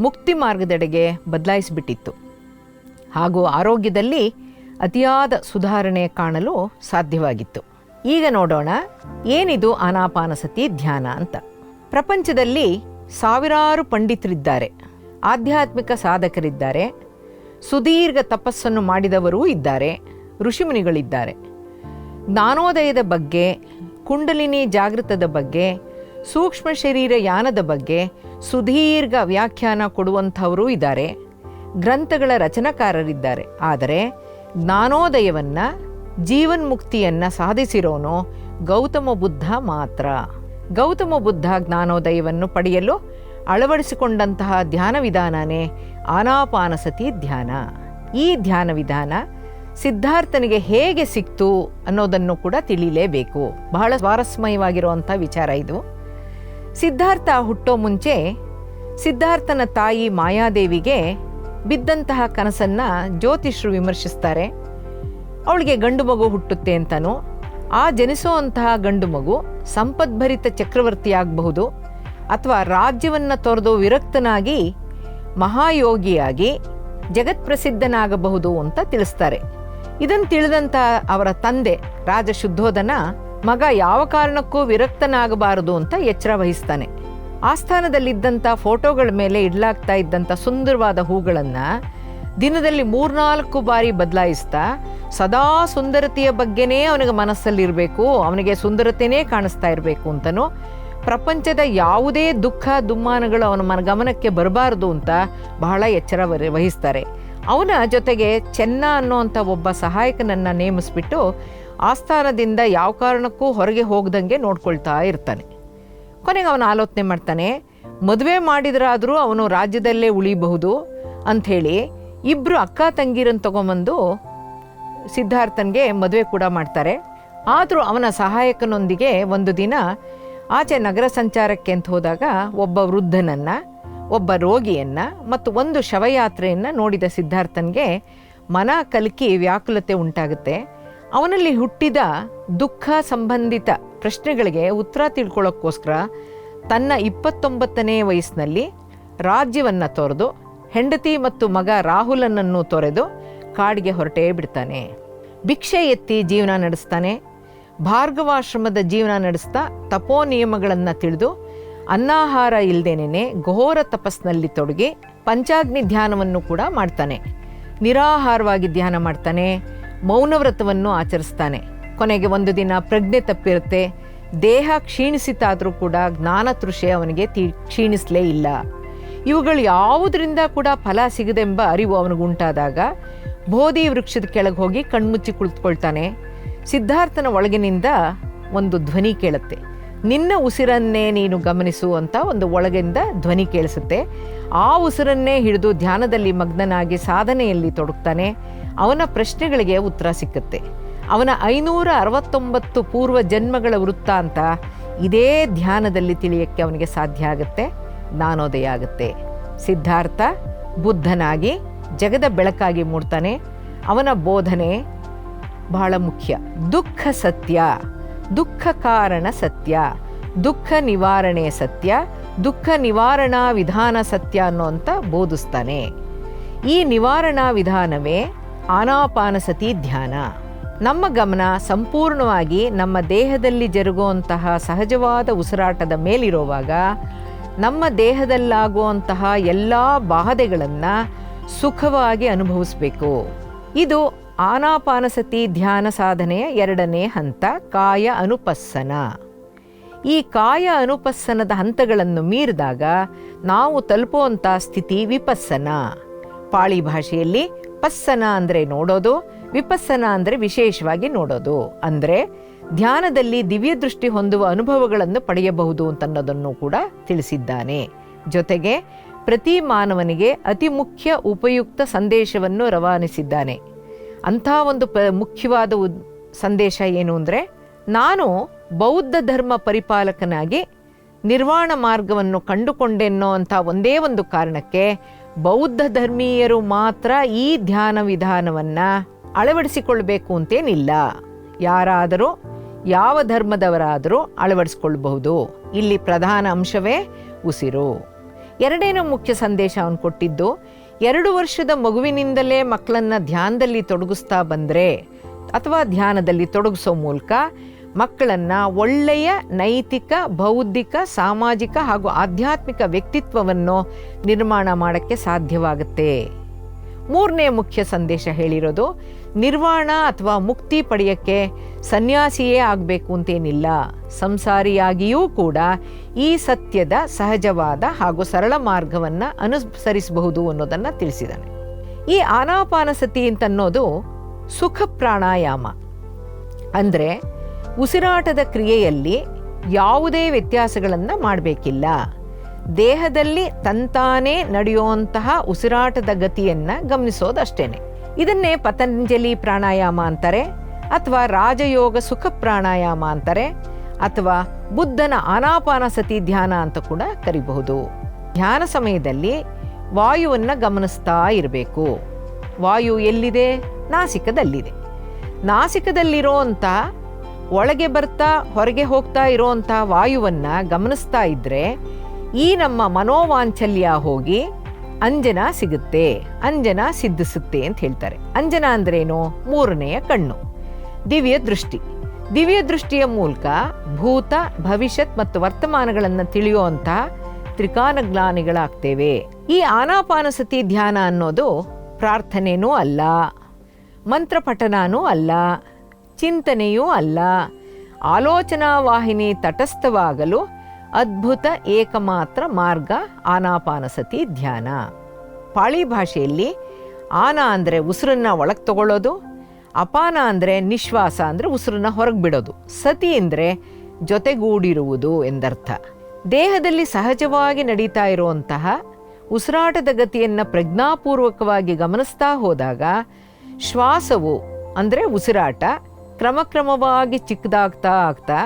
ಮುಕ್ತಿ ಮಾರ್ಗದೆಡೆಗೆ ಬದಲಾಯಿಸಿಬಿಟ್ಟಿತ್ತು. ಹಾಗೂ ಆರೋಗ್ಯದಲ್ಲಿ ಅತಿಯಾದ ಸುಧಾರಣೆ ಕಾಣಲು ಸಾಧ್ಯವಾಗಿತ್ತು. ಈಗ ನೋಡೋಣ, ಏನಿದು ಆನಾಪಾನಸತಿ ಧ್ಯಾನ ಅಂತ. ಪ್ರಪಂಚದಲ್ಲಿ ಸಾವಿರಾರು ಪಂಡಿತರಿದ್ದಾರೆ. ಆಧ್ಯಾತ್ಮಿಕ ಸಾಧಕರಿದ್ದಾರೆ. ಸುದೀರ್ಘ ತಪಸ್ಸನ್ನು ಮಾಡಿದವರೂ ಇದ್ದಾರೆ. ಋಷಿಮುನಿಗಳಿದ್ದಾರೆ. ಜ್ಞಾನೋದಯದ ಬಗ್ಗೆ, ಕುಂಡಲಿನಿ ಜಾಗೃತದ ಬಗ್ಗೆ, ಸೂಕ್ಷ್ಮ ಶರೀರ ಯಾನದ ಬಗ್ಗೆ ಸುದೀರ್ಘ ವ್ಯಾಖ್ಯಾನ ಕೊಡುವಂಥವರೂ ಇದ್ದಾರೆ. ಗ್ರಂಥಗಳ ರಚನಾಕಾರರಿದ್ದಾರೆ. ಆದರೆ ಜ್ಞಾನೋದಯವನ್ನು, ಜೀವನ್ಮುಕ್ತಿಯನ್ನು ಸಾಧಿಸಿರೋನು ಗೌತಮ ಬುದ್ಧ ಮಾತ್ರ. ಗೌತಮ ಬುದ್ಧ ಜ್ಞಾನೋದಯವನ್ನು ಪಡೆಯಲು ಅಳವಡಿಸಿಕೊಂಡಂತಹ ಧ್ಯಾನ ವಿಧಾನನೇ ಆನಾಪಾನಸತಿ ಧ್ಯಾನ. ಈ ಧ್ಯಾನ ವಿಧಾನ ಸಿದ್ಧಾರ್ಥನಿಗೆ ಹೇಗೆ ಸಿಕ್ತು ಅನ್ನೋದನ್ನು ಕೂಡ ತಿಳಿಲೇಬೇಕು. ಬಹಳ ಸ್ವಾರಸ್ಮಯವಾಗಿರುವಂಥ ವಿಚಾರ ಇದು. ಸಿದ್ಧಾರ್ಥ ಹುಟ್ಟೋ ಮುಂಚೆ ಸಿದ್ಧಾರ್ಥನ ತಾಯಿ ಮಾಯಾದೇವಿಗೆ ಬಿದ್ದಂತಹ ಕನಸನ್ನು ಜ್ಯೋತಿಷ್ರು ವಿಮರ್ಶಿಸ್ತಾರೆ. ಅವಳಿಗೆ ಗಂಡು ಮಗು ಹುಟ್ಟುತ್ತೆ ಅಂತನೂ ಆ ಜನಿಸುವಂತಹ ಗಂಡು ಮಗು ಸಂಪದ್ಭರಿತ ಚಕ್ರವರ್ತಿಯಾಗಬಹುದು ಅಥವಾ ರಾಜ್ಯವನ್ನು ತೊರೆದು ವಿರಕ್ತನಾಗಿ ಮಹಾಯೋಗಿಯಾಗಿ ಜಗತ್ಪ್ರಸಿದ್ಧನಾಗಬಹುದು ಅಂತ ತಿಳಿಸ್ತಾರೆ. ಇದನ್ನು ತಿಳಿದಂಥ ಅವರ ತಂದೆ ರಾಜ ಶುದ್ಧೋಧನ ಮಗ ಯಾವ ಕಾರಣಕ್ಕೂ ವಿರಕ್ತನಾಗಬಾರದು ಅಂತ ಎಚ್ಚರ ವಹಿಸ್ತಾನೆ. ಆಸ್ಥಾನದಲ್ಲಿದ್ದಂಥ ಫೋಟೋಗಳ ಮೇಲೆ ಇಡ್ಲಾಗ್ತಾ ಇದ್ದಂಥ ಸುಂದರವಾದ ಹೂಗಳನ್ನು ದಿನದಲ್ಲಿ ಮೂರ್ನಾಲ್ಕು ಬಾರಿ ಬದಲಾಯಿಸ್ತಾ, ಸದಾ ಸುಂದರತೆಯ ಬಗ್ಗೆನೇ ಅವನಿಗೆ ಮನಸ್ಸಲ್ಲಿರಬೇಕು, ಅವನಿಗೆ ಸುಂದರತೆಯೇ ಕಾಣಿಸ್ತಾ ಇರಬೇಕು ಅಂತನೂ, ಪ್ರಪಂಚದ ಯಾವುದೇ ದುಃಖ ದುಮ್ಮಾನಗಳು ಅವನ ಮನ ಗಮನಕ್ಕೆ ಬರಬಾರದು ಅಂತ ಬಹಳ ಎಚ್ಚರ ವಹಿಸ್ತಾರೆ. ಅವನ ಜೊತೆಗೆ ಚೆನ್ನ ಅನ್ನುವಂಥ ಒಬ್ಬ ಸಹಾಯಕನನ್ನು ನೇಮಿಸ್ಬಿಟ್ಟು ಆಸ್ಥಾನದಿಂದ ಯಾವ ಕಾರಣಕ್ಕೂ ಹೊರಗೆ ಹೋಗ್ದಂಗೆ ನೋಡ್ಕೊಳ್ತಾ ಇರ್ತಾನೆ. ಕೊನೆಗೆ ಅವನು ಆಲೋಚನೆ ಮಾಡ್ತಾನೆ, ಮದುವೆ ಮಾಡಿದರಾದರೂ ಅವನು ರಾಜ್ಯದಲ್ಲೇ ಉಳಿಬಹುದು ಅಂಥೇಳಿ ಇಬ್ಬರು ಅಕ್ಕ ತಂಗಿರನ್ನು ತಗೊಂಬಂದು ಸಿದ್ಧಾರ್ಥನ್ಗೆ ಮದುವೆ ಕೂಡ ಮಾಡ್ತಾರೆ. ಆದರೂ ಅವನ ಸಹಾಯಕನೊಂದಿಗೆ ಒಂದು ದಿನ ಆಚೆ ನಗರ ಸಂಚಾರಕ್ಕೆ ಅಂತ ಹೋದಾಗ ಒಬ್ಬ ವೃದ್ಧನನ್ನು, ಒಬ್ಬ ರೋಗಿಯನ್ನು ಮತ್ತು ಒಂದು ಶವಯಾತ್ರೆಯನ್ನು ನೋಡಿದ ಸಿದ್ಧಾರ್ಥನ್ಗೆ ಮನ ಕಲಕಿ ವ್ಯಾಕುಲತೆ ಉಂಟಾಗುತ್ತೆ. ಅವನಲ್ಲಿ ಹುಟ್ಟಿದ ದುಃಖ ಸಂಬಂಧಿತ ಪ್ರಶ್ನೆಗಳಿಗೆ ಉತ್ತರ ತಿಳ್ಕೊಳ್ಳೋಕ್ಕೋಸ್ಕರ ತನ್ನ ಇಪ್ಪತ್ತೊಂಬತ್ತನೇ ವಯಸ್ಸಿನಲ್ಲಿ ರಾಜ್ಯವನ್ನು ತೊರೆದು ಹೆಂಡತಿ ಮತ್ತು ಮಗ ರಾಹುಲನನ್ನು ತೊರೆದು ಕಾಡಿಗೆ ಹೊರಟೇ ಬಿಡ್ತಾನೆ. ಭಿಕ್ಷೆ ಎತ್ತಿ ಜೀವನ ನಡೆಸ್ತಾನೆ. ಭಾರ್ಗವಾಶ್ರಮದ ಜೀವನ ನಡೆಸ್ತಾ ತಪೋ ನಿಯಮಗಳನ್ನು ತಿಳಿದು ಅನ್ನಾಹಾರ ಇಲ್ಲದೇನೆ ಘೋರ ತಪಸ್ನಲ್ಲಿ ತೊಡಗಿ ಪಂಚಾಗ್ನಿ ಧ್ಯಾನವನ್ನು ಕೂಡ ಮಾಡ್ತಾನೆ. ನಿರಾಹಾರವಾಗಿ ಧ್ಯಾನ ಮಾಡ್ತಾನೆ. ಮೌನವ್ರತವನ್ನು ಆಚರಿಸ್ತಾನೆ. ಕೊನೆಗೆ ಒಂದು ದಿನ ಪ್ರಜ್ಞೆ ತಪ್ಪಿರುತ್ತೆ. ದೇಹ ಕ್ಷೀಣಿಸಿತಾದರೂ ಕೂಡ ಜ್ಞಾನ ತೃಷೆ ಅವನಿಗೆ ತಿ, ಕ್ಷೀಣಿಸಲೇ ಇಲ್ಲ. ಇವುಗಳು ಯಾವುದರಿಂದ ಕೂಡ ಫಲ ಸಿಗದೆಂಬ ಅರಿವು ಅವನಿಗುಂಟಾದಾಗ ಬೋಧಿ ವೃಕ್ಷದ ಕೆಳಗೆ ಹೋಗಿ ಕಣ್ಮುಚ್ಚಿ ಕುಳಿತುಕೊಳ್ತಾನೆ. ಸಿದ್ಧಾರ್ಥನ ಒಳಗಿನಿಂದ ಒಂದು ಧ್ವನಿ ಕೇಳುತ್ತೆ. ನಿನ್ನ ಉಸಿರನ್ನೇ ನೀನು ಗಮನಿಸು ಅಂತ ಒಂದು ಒಳಗಿಂದ ಧ್ವನಿ ಕೇಳಿಸುತ್ತೆ. ಆ ಉಸಿರನ್ನೇ ಹಿಡಿದು ಧ್ಯಾನದಲ್ಲಿ ಮಗ್ನನಾಗಿ ಸಾಧನೆಯಲ್ಲಿ ತೊಡಗ್ತಾನೆ. ಅವನ ಪ್ರಶ್ನೆಗಳಿಗೆ ಉತ್ತರ ಸಿಕ್ಕುತ್ತೆ. ಅವನ ಐನೂರ ಅರವತ್ತೊಂಬತ್ತು ಪೂರ್ವ ಜನ್ಮಗಳ ವೃತ್ತಾಂತ ಇದೇ ಧ್ಯಾನದಲ್ಲಿ ತಿಳಿಯಕ್ಕೆ ಅವನಿಗೆ ಸಾಧ್ಯ ಆಗುತ್ತೆ. ಜ್ಞಾನೋದಯ ಆಗುತ್ತೆ ಸಿದ್ಧಾರ್ಥ ಬುದ್ಧನಾಗಿ ಜಗದ ಬೆಳಕಾಗಿ ಮೂಡ್ತಾನೆ. ಅವನ ಬೋಧನೆ ಬಹಳ ಮುಖ್ಯ. ದುಃಖ ಸತ್ಯ, ದುಃಖ ಕಾರಣ ಸತ್ಯ, ದುಃಖ ನಿವಾರಣೆ ಸತ್ಯ, ದುಃಖ ನಿವಾರಣಾ ವಿಧಾನ ಸತ್ಯ ಅನ್ನೋಂಥ ಬೋಧಿಸ್ತಾನೆ. ಈ ನಿವಾರಣಾ ವಿಧಾನವೇ ಆನಾಪಾನಸತಿ ಧ್ಯಾನ. ನಮ್ಮ ಗಮನ ಸಂಪೂರ್ಣವಾಗಿ ನಮ್ಮ ದೇಹದಲ್ಲಿ ಜರುಗುವಂತಹ ಸಹಜವಾದ ಉಸಿರಾಟದ ಮೇಲಿರುವಾಗ ನಮ್ಮ ದೇಹದಲ್ಲಾಗುವಂತಹ ಎಲ್ಲ ಬಾಧೆಗಳನ್ನು ಸುಖವಾಗಿ ಅನುಭವಿಸಬೇಕು. ಇದು ಆನಾಪಾನಸತಿ ಧ್ಯಾನ ಸಾಧನೆಯ ಎರಡನೇ ಹಂತ, ಕಾಯ ಅನುಪಸ್ಸನ. ಈ ಕಾಯ ಅನುಪಸ್ಸನದ ಹಂತಗಳನ್ನು ಮೀರಿದಾಗ ನಾವು ತಲುಪುವಂಥ ಸ್ಥಿತಿ ವಿಪಸ್ಸನ. ಪಾಳಿ ಭಾಷೆಯಲ್ಲಿ ಪಸ್ಸನ ಅಂದರೆ ನೋಡೋದು, ವಿಪಸ್ಸನ ಅಂದರೆ ವಿಶೇಷವಾಗಿ ನೋಡೋದು. ಅಂದರೆ ಧ್ಯಾನದಲ್ಲಿ ದಿವ್ಯ ದೃಷ್ಟಿ ಹೊಂದುವ ಅನುಭವಗಳನ್ನು ಪಡೆಯಬಹುದು ಅಂತನ್ನೋದನ್ನು ಕೂಡ ತಿಳಿಸಿದ್ದಾನೆ. ಜೊತೆಗೆ ಪ್ರತಿ ಮಾನವನಿಗೆ ಅತಿ ಮುಖ್ಯ ಉಪಯುಕ್ತ ಸಂದೇಶವನ್ನು ರವಾನಿಸಿದ್ದಾನೆ. ಅಂಥ ಒಂದು ಪ ಮುಖ್ಯವಾದ ಸಂದೇಶ ಏನು ಅಂದರೆ, ನಾನು ಬೌದ್ಧ ಧರ್ಮ ಪರಿಪಾಲಕನಾಗಿ ನಿರ್ವಾಣ ಮಾರ್ಗವನ್ನು ಕಂಡುಕೊಂಡೆನ್ನೋ ಅಂಥ ಒಂದೇ ಒಂದು ಕಾರಣಕ್ಕೆ ಬೌದ್ಧ ಧರ್ಮೀಯರು ಮಾತ್ರ ಈ ಧ್ಯಾನ ವಿಧಾನವನ್ನು ಅಳವಡಿಸಿಕೊಳ್ಬೇಕು ಅಂತೇನಿಲ್ಲ. ಯಾರಾದರೂ ಯಾವ ಧರ್ಮದವರಾದರೂ ಅಳವಡಿಸ್ಕೊಳ್ಬಹುದು ಇಲ್ಲಿ ಪ್ರಧಾನ ಅಂಶವೇ ಉಸಿರು. ಎರಡೇನೋ ಮುಖ್ಯ ಸಂದೇಶ ಅವನು ಕೊಟ್ಟಿದ್ದು, ಎರಡು ವರ್ಷದ ಮಗುವಿನಿಂದಲೇ ಮಕ್ಕಳನ್ನು ಧ್ಯಾನದಲ್ಲಿ ತೊಡಗಿಸ್ತಾ ಬಂದರೆ ಅಥವಾ ಧ್ಯಾನದಲ್ಲಿ ತೊಡಗಿಸೋ ಮೂಲಕ ಮಕ್ಕಳನ್ನು ಒಳ್ಳೆಯ ನೈತಿಕ, ಬೌದ್ಧಿಕ, ಸಾಮಾಜಿಕ ಹಾಗೂ ಆಧ್ಯಾತ್ಮಿಕ ವ್ಯಕ್ತಿತ್ವವನ್ನು ನಿರ್ಮಾಣ ಮಾಡೋಕ್ಕೆ ಸಾಧ್ಯವಾಗುತ್ತೆ. ಮೂರನೇ ಮುಖ್ಯ ಸಂದೇಶ ಹೇಳಿರೋದು ನಿರ್ವಾಣ ಅಥವಾ ಮುಕ್ತಿ ಪಡೆಯಕ್ಕೆ ಸನ್ಯಾಸಿಯೇ ಆಗಬೇಕು ಅಂತೇನಿಲ್ಲ. ಸಂಸಾರಿಯಾಗಿಯೂ ಕೂಡ ಈ ಸತ್ಯದ ಸಹಜವಾದ ಹಾಗೂ ಸರಳ ಮಾರ್ಗವನ್ನು ಅನುಸರಿಸಬಹುದು ಅನ್ನೋದನ್ನು ತಿಳಿಸಿದ್ದಾನೆ ಈ ಆನಾಪಾನಸತಿ ಅಂತನ್ನೋದು ಸುಖ ಪ್ರಾಣಾಯಾಮ. ಅಂದರೆ ಉಸಿರಾಟದ ಕ್ರಿಯೆಯಲ್ಲಿ ಯಾವುದೇ ವ್ಯತ್ಯಾಸಗಳನ್ನು ಮಾಡಬೇಕಿಲ್ಲ. ದೇಹದಲ್ಲಿ ತಂತಾನೇ ನಡೆಯುವಂತಹ ಉಸಿರಾಟದ ಗತಿಯನ್ನು ಗಮನಿಸೋದಷ್ಟೇನೆ. ಇದನ್ನೇ ಪತಂಜಲಿ ಪ್ರಾಣಾಯಾಮ ಅಂತಾರೆ, ಅಥವಾ ರಾಜಯೋಗ ಸುಖ ಪ್ರಾಣಾಯಾಮ ಅಂತಾರೆ, ಅಥವಾ ಬುದ್ಧನ ಆನಾಪಾನಸತಿ ಧ್ಯಾನ ಅಂತ ಕೂಡ ಕರಿಬಹುದು. ಧ್ಯಾನ ಸಮಯದಲ್ಲಿ ವಾಯುವನ್ನು ಗಮನಿಸ್ತಾ ಇರಬೇಕು. ವಾಯು ಎಲ್ಲಿದೆ? ನಾಸಿಕದಲ್ಲಿದೆ. ನಾಸಿಕದಲ್ಲಿರೋಂಥ ಒಳಗೆ ಬರ್ತಾ ಹೊರಗೆ ಹೋಗ್ತಾ ಇರೋವಂಥ ವಾಯುವನ್ನ ಗಮನಿಸ್ತಾ ಇದ್ರೆ, ಈ ನಮ್ಮ ಮನೋವಾಂಚಲ್ಯ ಹೋಗಿ ಅಂಜನ ಸಿಗುತ್ತೆ, ಅಂಜನ ಸಿದ್ಧಿಸುತ್ತೆ ಅಂತ ಹೇಳ್ತಾರೆ. ಅಂಜನ ಅಂದ್ರೇನು? ಮೂರನೆಯ ಕಣ್ಣು. ದಿವ್ಯ ದೃಷ್ಟಿ. ದಿವ್ಯ ದೃಷ್ಟಿಯ ಮೂಲಕ ಭೂತ, ಭವಿಷ್ಯತ್ ಮತ್ತು ವರ್ತಮಾನಗಳನ್ನು ತ್ರಿಕಾನ ತ್ರಿಕಾನಜ್ಞಾನಿಗಳಾಗ್ತೇವೆ ಈ ಆನಾಪಾನಸತಿ ಧ್ಯಾನ ಅನ್ನೋದು ಪ್ರಾರ್ಥನೆಯೂ ಅಲ್ಲ ಮಂತ್ರ ಪಠನಾನೂ ಅಲ್ಲ, ಚಿಂತನೆಯೂ ಅಲ್ಲ, ಆಲೋಚನಾ ವಾಹಿನಿ ತಟಸ್ಥವಾಗಲು ಅದ್ಭುತ ಏಕಮಾತ್ರ ಮಾರ್ಗ ಆನಾಪಾನಸತಿ ಧ್ಯಾನ. ಪಾಳಿ ಭಾಷೆಯಲ್ಲಿ ಆನ ಅಂದರೆ ಉಸಿರನ್ನ ಒಳಗೆ ತಗೊಳ್ಳೋದು, ಅಪಾನ ಅಂದರೆ ನಿಶ್ವಾಸ ಅಂದರೆ ಉಸಿರನ್ನ ಹೊರಗೆ ಬಿಡೋದು. ಸತಿ ಅಂದರೆ ಜೊತೆಗೂಡಿರುವುದು ಎಂದರ್ಥ. ದೇಹದಲ್ಲಿ ಸಹಜವಾಗಿ ನಡೀತಾ ಇರುವಂತಹ ಉಸಿರಾಟದ ಗತಿಯನ್ನು ಪ್ರಜ್ಞಾಪೂರ್ವಕವಾಗಿ ಗಮನಿಸ್ತಾ ಹೋದಾಗ ಶ್ವಾಸವು ಅಂದರೆ ಉಸಿರಾಟ ಕ್ರಮಕ್ರಮವಾಗಿ ಚಿಕ್ಕದಾಗ್ತಾ ಆಗ್ತಾ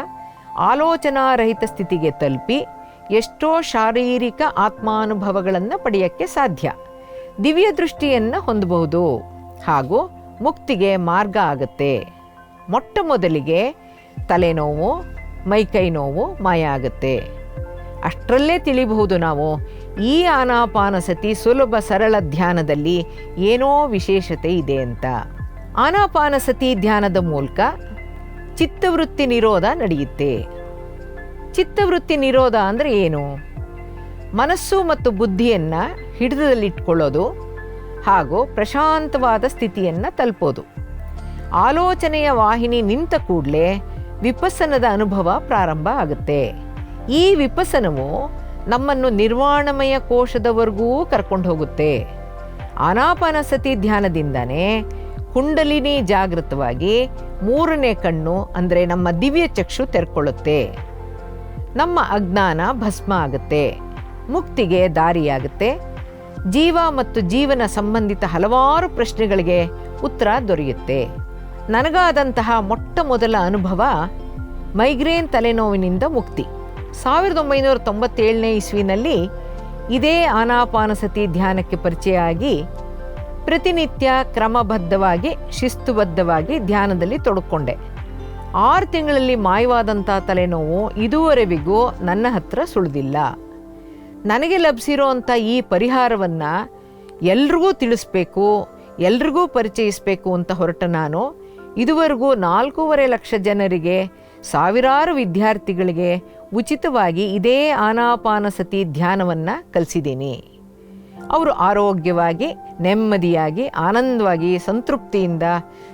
ಆಲೋಚನಾರಹಿತ ಸ್ಥಿತಿಗೆ ತಲುಪಿ ಎಷ್ಟೋ ಶಾರೀರಿಕ ಆತ್ಮಾನುಭವಗಳನ್ನು ಪಡೆಯೋಕ್ಕೆ ಸಾಧ್ಯ. ದಿವ್ಯ ದೃಷ್ಟಿಯನ್ನು ಹೊಂದಬಹುದು. ಹಾಗೂ ಮುಕ್ತಿಗೆ ಮಾರ್ಗ ಆಗುತ್ತೆ. ಮೊಟ್ಟ ಮೊದಲಿಗೆ ತಲೆನೋವು, ಮೈಕೈ ನೋವು ಮಾಯ ಆಗುತ್ತೆ. ಅಷ್ಟರಲ್ಲೇ ತಿಳಿಬಹುದು ನಾವು ಈ ಆನಾಪಾನಸತಿ ಸುಲಭ ಸರಳ ಧ್ಯಾನದಲ್ಲಿ ಏನೋ ವಿಶೇಷತೆ ಇದೆ ಅಂತ. ಆನಾಪಾನಸತಿ ಧ್ಯಾನದ ಮೂಲಕ ಚಿತ್ತವೃತ್ತಿ ನಿರೋಧ ನಡೆಯುತ್ತೆ. ಚಿತ್ತವೃತ್ತಿ ನಿರೋಧ ಅಂದರೆ ಏನು? ಮನಸ್ಸು ಮತ್ತು ಬುದ್ಧಿಯನ್ನು ಹಿಡಿತದಲ್ಲಿಟ್ಕೊಳ್ಳೋದು ಹಾಗೂ ಪ್ರಶಾಂತವಾದ ಸ್ಥಿತಿಯನ್ನು ತಲುಪೋದು. ಆಲೋಚನೆಯ ವಾಹಿನಿ ನಿಂತ ಕೂಡಲೇ ವಿಪಸನದ ಅನುಭವ ಪ್ರಾರಂಭ ಆಗುತ್ತೆ. ಈ ವಿಪಸನವು ನಮ್ಮನ್ನು ನಿರ್ವಾಣಮಯ ಕೋಶದವರೆಗೂ ಕರ್ಕೊಂಡು ಹೋಗುತ್ತೆ. ಅನಾಪನಸತಿ ಧ್ಯಾನದಿಂದನೇ ಕುಂಡಲಿನಿ ಜಾಗೃತವಾಗಿ ಮೂರನೇ ಕಣ್ಣು ಅಂದರೆ ನಮ್ಮ ದಿವ್ಯ ಚಕ್ಷು ತೆರ್ಕೊಳ್ಳುತ್ತೆ. ನಮ್ಮ ಅಜ್ಞಾನ ಭಸ್ಮ ಆಗುತ್ತೆ. ಮುಕ್ತಿಗೆ ದಾರಿಯಾಗುತ್ತೆ. ಜೀವ ಮತ್ತು ಜೀವನ ಸಂಬಂಧಿತ ಹಲವಾರು ಪ್ರಶ್ನೆಗಳಿಗೆ ಉತ್ತರ ದೊರೆಯುತ್ತೆ. ನನಗಾದಂತಹ ಮೊಟ್ಟ ಮೊದಲ ಅನುಭವ ಮೈಗ್ರೇನ್ ತಲೆನೋವಿನಿಂದ ಮುಕ್ತಿ. ಸಾವಿರದ ಒಂಬೈನೂರ ತೊಂಬತ್ತೇಳನೇ ಇಸ್ವಿನಲ್ಲಿ ಇದೇ ಆನಾಪಾನಸತಿ ಧ್ಯಾನಕ್ಕೆ ಪರಿಚಯ ಆಗಿ ಪ್ರತಿನಿತ್ಯ ಕ್ರಮಬದ್ಧವಾಗಿ, ಶಿಸ್ತುಬದ್ಧವಾಗಿ ಧ್ಯಾನದಲ್ಲಿ ತೊಡಕೊಂಡೆ. ಆರು ತಿಂಗಳಲ್ಲಿ ಮಾಯವಾದಂಥ ತಲೆನೋವು ಇದುವರೆವಿಗೂ ನನ್ನ ಹತ್ರ ಸುಳಿದಿಲ್ಲ. ನನಗೆ ಲಭಿಸಿರೋಂಥ ಈ ಪರಿಹಾರವನ್ನು ಎಲ್ರಿಗೂ ತಿಳಿಸ್ಬೇಕು, ಎಲ್ರಿಗೂ ಪರಿಚಯಿಸಬೇಕು ಅಂತ ಹೊರಟ ನಾನು ಇದುವರೆಗೂ ನಾಲ್ಕೂವರೆ ಲಕ್ಷ ಜನರಿಗೆ, ಸಾವಿರಾರು ವಿದ್ಯಾರ್ಥಿಗಳಿಗೆ ಉಚಿತವಾಗಿ ಇದೇ ಆನಾಪಾನಸತಿ ಧ್ಯಾನವನ್ನು ಕಲಿಸಿದ್ದೀನಿ. ಅವರು ಆರೋಗ್ಯವಾಗಿ, ನೆಮ್ಮದಿಯಾಗಿ, ಆನಂದವಾಗಿ, ಸಂತೃಪ್ತಿಯಿಂದ,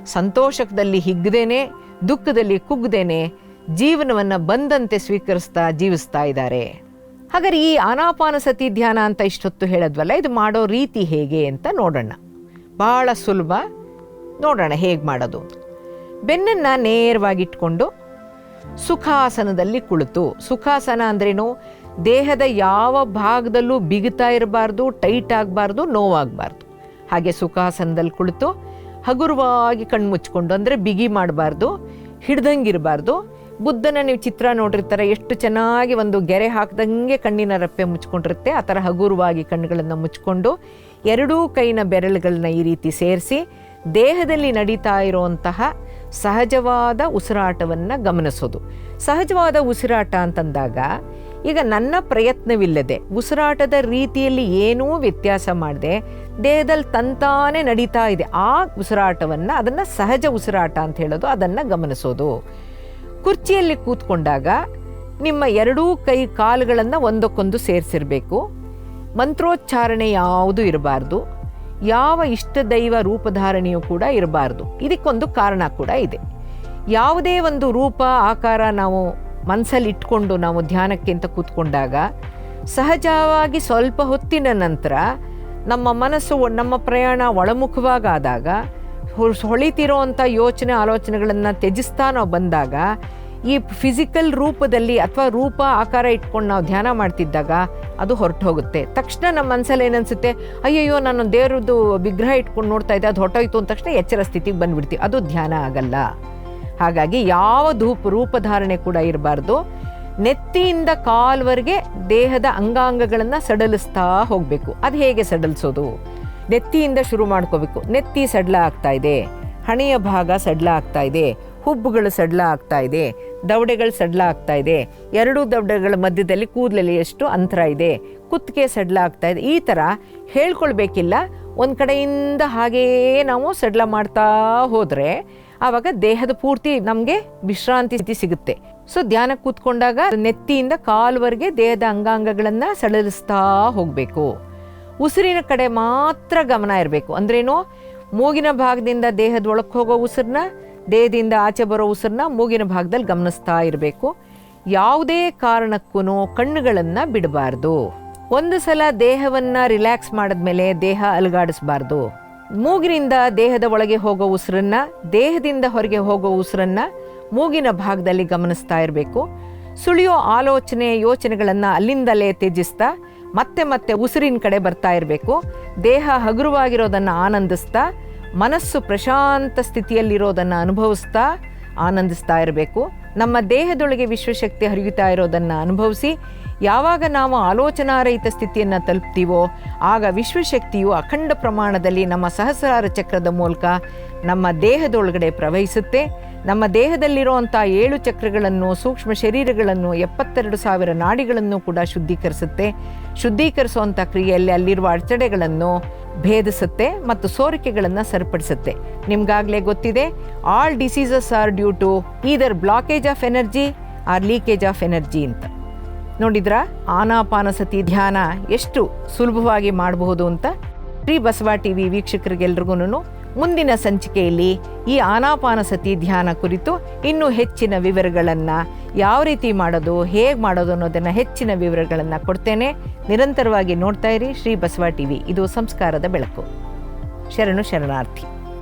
ಸಂತೋಷದಲ್ಲಿ ಹಿಗ್ದೇನೆ, ದುಃಖದಲ್ಲಿ ಕುಗ್ದೇನೆ ಜೀವನವನ್ನು ಬಂದಂತೆ ಸ್ವೀಕರಿಸ್ತಾ ಜೀವಿಸ್ತಾ ಇದ್ದಾರೆ. ಹಾಗಾದ್ರೆ ಈ ಆನಾಪಾನಸತಿ ಧ್ಯಾನ ಅಂತ ಇಷ್ಟೊತ್ತು ಹೇಳದ್ವಲ್ಲ, ಇದು ಮಾಡೋ ರೀತಿ ಹೇಗೆ ಅಂತ ನೋಡೋಣ. ಭಾಳ ಸುಲಭ. ನೋಡೋಣ ಹೇಗೆ ಮಾಡೋದು. ಬೆನ್ನನ್ನು ನೇರವಾಗಿಟ್ಕೊಂಡು ಸುಖಾಸನದಲ್ಲಿ ಕುಳಿತು. ಸುಖಾಸನ ಅಂದ್ರೇನು? ದೇಹದ ಯಾವ ಭಾಗದಲ್ಲೂ ಬಿಗುತ್ತಾ ಇರಬಾರ್ದು, ಟೈಟ್ ಆಗಬಾರ್ದು, ನೋವಾಗಬಾರ್ದು. ಹಾಗೆ ಸುಖಾಸನದಲ್ಲಿ ಕುಳಿತು ಹಗುರವಾಗಿ ಕಣ್ಣು ಮುಚ್ಕೊಂಡು ಅಂದರೆ ಬಿಗಿ ಮಾಡಬಾರ್ದು, ಹಿಡ್ದಂಗಿರಬಾರ್ದು. ಬುದ್ಧನ ನೀವು ಚಿತ್ರ ನೋಡಿರ್ತಾರೆ, ಎಷ್ಟು ಚೆನ್ನಾಗಿ ಒಂದು ಗೆರೆ ಹಾಕ್ದಂಗೆ ಕಣ್ಣಿನ ರಪ್ಪೆ ಮುಚ್ಕೊಂಡಿರುತ್ತೆ ಆ ಥರ ಹಗುರವಾಗಿ ಕಣ್ಣುಗಳನ್ನು ಮುಚ್ಕೊಂಡು ಎರಡೂ ಕೈನ ಬೆರಳುಗಳನ್ನ ಈ ರೀತಿ ಸೇರಿಸಿ ದೇಹದಲ್ಲಿ ನಡೀತಾ ಇರುವಂತಹ ಸಹಜವಾದ ಉಸಿರಾಟವನ್ನು ಗಮನಿಸೋದು. ಸಹಜವಾದ ಉಸಿರಾಟ ಅಂತಂದಾಗ, ಈಗ ನನ್ನ ಪ್ರಯತ್ನವಿಲ್ಲದೆ ಉಸಿರಾಟದ ರೀತಿಯಲ್ಲಿ ಏನೂ ವ್ಯತ್ಯಾಸ ಮಾಡದೆ, ದೇಹದಲ್ಲಿ ತಂತಾನೆ ನಡೀತಾ ಇದೆ, ಆ ಉಸಿರಾಟವನ್ನು, ಅದನ್ನು ಸಹಜ ಉಸಿರಾಟ ಅಂತ ಹೇಳೋದು, ಅದನ್ನು ಗಮನಿಸೋದು. ಕುರ್ಚಿಯಲ್ಲಿ ಕೂತ್ಕೊಂಡಾಗ ನಿಮ್ಮ ಎರಡೂ ಕೈ ಕಾಲುಗಳನ್ನು ಒಂದಕ್ಕೊಂದು ಸೇರಿಸಿರಬೇಕು. ಮಂತ್ರೋಚ್ಚಾರಣೆ ಯಾವುದೂ ಇರಬಾರ್ದು. ಯಾವ ಇಷ್ಟ ದೈವ ರೂಪಧಾರಣೆಯೂ ಕೂಡ ಇರಬಾರ್ದು. ಇದಕ್ಕೊಂದು ಕಾರಣ ಕೂಡ ಇದೆ. ಯಾವುದೇ ಒಂದು ರೂಪ, ಆಕಾರ ನಾವು ಮನಸ್ಸಲ್ಲಿ ಇಟ್ಕೊಂಡು ನಾವು ಧ್ಯಾನಕ್ಕೆ ಅಂತ ಕೂತ್ಕೊಂಡಾಗ, ಸಹಜವಾಗಿ ಸ್ವಲ್ಪ ಹೊತ್ತಿನ ನಂತರ ನಮ್ಮ ಮನಸ್ಸು ನಮ್ಮ ಪ್ರಯಾಣ ಒಳಮುಖವಾಗಾದಾಗ ಹೊಳಿತಿರೋ ಅಂಥ ಯೋಚನೆ, ಆಲೋಚನೆಗಳನ್ನು ತ್ಯಜಿಸ್ತಾ ನಾವು ಬಂದಾಗ ಈ ಫಿಸಿಕಲ್ ರೂಪದಲ್ಲಿ ಅಥವಾ ರೂಪ ಆಕಾರ ಇಟ್ಕೊಂಡು ನಾವು ಧ್ಯಾನ ಮಾಡ್ತಿದ್ದಾಗ ಅದು ಹೊರಟು ಹೋಗುತ್ತೆ ತಕ್ಷಣ ನಮ್ಮ ಮನಸ್ಸಲ್ಲಿ ಏನನ್ಸುತ್ತೆ? ಅಯ್ಯಯ್ಯೋ, ನಾನು ದೇವರದ್ದು ವಿಗ್ರಹ ಇಟ್ಕೊಂಡು ನೋಡ್ತಾ ಇದ್ದೆ, ಅದು ಹೊರಟೋಯ್ತು ಅಂದ ತಕ್ಷಣ ಎಚ್ಚರ ಸ್ಥಿತಿಗೆ ಬಂದ್ಬಿಡ್ತೀವಿ ಅದು ಧ್ಯಾನ ಆಗಲ್ಲ. ಹಾಗಾಗಿ ಯಾವ ಧೂಪ, ರೂಪಧಾರಣೆ ಕೂಡ ಇರಬಾರ್ದು. ನೆತ್ತಿಯಿಂದ ಕಾಲ್ವರೆಗೆ ದೇಹದ ಅಂಗಾಂಗಗಳನ್ನು ಸಡಲಿಸ್ತಾ ಹೋಗಬೇಕು. ಅದು ಹೇಗೆ ಸಡಲಿಸೋದು? ನೆತ್ತಿಯಿಂದ ಶುರು ಮಾಡ್ಕೋಬೇಕು. ನೆತ್ತಿ ಸಡಲ ಆಗ್ತಾ ಇದೆ. ಹಣೆಯ ಭಾಗ ಸಡಲ ಆಗ್ತಾ ಇದೆ. ಹುಬ್ಬುಗಳು ಸಡ್ಲ ಆಗ್ತಾ ಇದೆ, ದವಡೆಗಳು ಸಡ್ಲ ಆಗ್ತಾ ಇದೆ. ಎರಡೂ ದವಡೆಗಳ ಮಧ್ಯದಲ್ಲಿ ಕೂದಲಲ್ಲಿ ಎಷ್ಟು ಅಂತರ ಇದೆ, ಕುತ್ತಿಗೆ ಸಡ್ಲ ಆಗ್ತಾ ಇದೆ. ಈ ಥರ ಹೇಳ್ಕೊಳ್ಬೇಕಿಲ್ಲ. ಒಂದು ಕಡೆಯಿಂದ ಹಾಗೇ ನಾವು ಸಡ್ಲ ಮಾಡ್ತಾ ಹೋದರೆ ಆವಾಗ ದೇಹದ ಪೂರ್ತಿ ನಮಗೆ ವಿಶ್ರಾಂತಿ ಸ್ಥಿತಿ ಸಿಗುತ್ತೆ. ಸೊ ಧ್ಯಾನ ಕೂತ್ಕೊಂಡಾಗ ನೆತ್ತಿಯಿಂದ ಕಾಲುವರೆಗೆ ದೇಹದ ಅಂಗಾಂಗಗಳನ್ನು ಸಡಲಿಸ್ತಾ ಹೋಗಬೇಕು. ಉಸಿರಿನ ಕಡೆ ಮಾತ್ರ ಗಮನ ಇರಬೇಕು. ಅಂದ್ರೇನು? ಮೂಗಿನ ಭಾಗದಿಂದ ದೇಹದ ಒಳಕ್ಕೆ ಹೋಗೋ ಉಸಿರನ್ನ ದೇಹದಿಂದ ಆಚೆ ಬರೋ ಉಸಿರನ್ನ ಮೂಗಿನ ಭಾಗದಲ್ಲಿ ಗಮನಿಸ್ತಾ ಇರಬೇಕು. ಯಾವುದೇ ಕಾರಣಕ್ಕೂ ಕಣ್ಣುಗಳನ್ನು ಬಿಡಬಾರ್ದು. ಒಂದು ಸಲ ದೇಹವನ್ನು ರಿಲ್ಯಾಕ್ಸ್ ಮಾಡಿದ್ಮೇಲೆ ದೇಹ ಅಲುಗಾಡಿಸ್ಬಾರ್ದು. ಮೂಗಿನಿಂದ ದೇಹದ ಒಳಗೆ ಹೋಗೋ ಉಸಿರನ್ನ, ದೇಹದಿಂದ ಹೊರಗೆ ಹೋಗೋ ಉಸಿರನ್ನ ಮೂಗಿನ ಭಾಗದಲ್ಲಿ ಗಮನಿಸ್ತಾ ಇರಬೇಕು. ಸುಳಿಯೋ ಆಲೋಚನೆ, ಯೋಚನೆಗಳನ್ನು ಅಲ್ಲಿಂದಲೇ ತ್ಯಜಿಸ್ತಾ, ಮತ್ತೆ ಮತ್ತೆ ಉಸಿರಿನ ಕಡೆ ಬರ್ತಾ ಇರಬೇಕು. ದೇಹ ಹಗುರವಾಗಿರೋದನ್ನು ಆನಂದಿಸ್ತಾ ಮನಸ್ಸು ಪ್ರಶಾಂತ ಸ್ಥಿತಿಯಲ್ಲಿರೋದನ್ನು ಅನುಭವಿಸ್ತಾ ಆನಂದಿಸ್ತಾ ಇರಬೇಕು. ನಮ್ಮ ದೇಹದೊಳಗೆ ವಿಶ್ವಶಕ್ತಿ ಹರಿಯುತ್ತಾ ಇರೋದನ್ನು ಅನುಭವಿಸಿ, ಯಾವಾಗ ನಾವು ಆಲೋಚನಾರಹಿತ ಸ್ಥಿತಿಯನ್ನು ತಲುಪ್ತೀವೋ, ಆಗ ವಿಶ್ವಶಕ್ತಿಯು ಅಖಂಡ ಪ್ರಮಾಣದಲ್ಲಿ ನಮ್ಮ ಸಹಸ್ರಾರ ಚಕ್ರದ ಮೂಲಕ ನಮ್ಮ ದೇಹದೊಳಗಡೆ ಪ್ರವಹಿಸುತ್ತೆ. ನಮ್ಮ ದೇಹದಲ್ಲಿರುವಂಥ ಏಳು ಚಕ್ರಗಳನ್ನು, ಸೂಕ್ಷ್ಮ ಶರೀರಗಳನ್ನು, ಎಪ್ಪತ್ತೆರಡು ಸಾವಿರ ನಾಡಿಗಳನ್ನು ಕೂಡ ಶುದ್ಧೀಕರಿಸುತ್ತೆ. ಶುದ್ಧೀಕರಿಸುವಂಥ ಕ್ರಿಯೆಯಲ್ಲಿ ಅಲ್ಲಿರುವ ಅಡಚಣೆಗಳನ್ನು ಭೇದಿಸುತ್ತೆ ಮತ್ತು ಸೋರಿಕೆಗಳನ್ನು ಸರಿಪಡಿಸುತ್ತೆ. ನಿಮ್ಗಾಗಲೇ ಗೊತ್ತಿದೆ all diseases are due to either blockage of energy or leakage of energy ಅಂತ. ನೋಡಿದ್ರ? ಆನಾಪಾನಸತಿ ಧ್ಯಾನ ಎಷ್ಟು ಸುಲಭವಾಗಿ ಮಾಡಬಹುದು ಅಂತ ಶ್ರೀ ಬಸವ ಟಿ ವಿ ವೀಕ್ಷಕರಿಗೆಲ್ರಿಗೂ ಮುಂದಿನ ಸಂಚಿಕೆಯಲ್ಲಿ ಈ ಆನಾಪಾನಸತಿ ಧ್ಯಾನ ಕುರಿತು ಇನ್ನೂ ಹೆಚ್ಚಿನ ವಿವರಗಳನ್ನು ಯಾವ ರೀತಿ ಮಾಡೋದು, ಹೇಗೆ ಮಾಡೋದು ಅನ್ನೋದನ್ನು ಹೆಚ್ಚಿನ ವಿವರಗಳನ್ನು ಕೊಡ್ತೇನೆ. ನಿರಂತರವಾಗಿ ನೋಡ್ತಾ ಇರಿ ಶ್ರೀ ಬಸವ ಟಿ ವಿ ಇದು ಸಂಸ್ಕಾರದ ಬೆಳಕು. ಶರಣು ಶರಣಾರ್ಥಿ.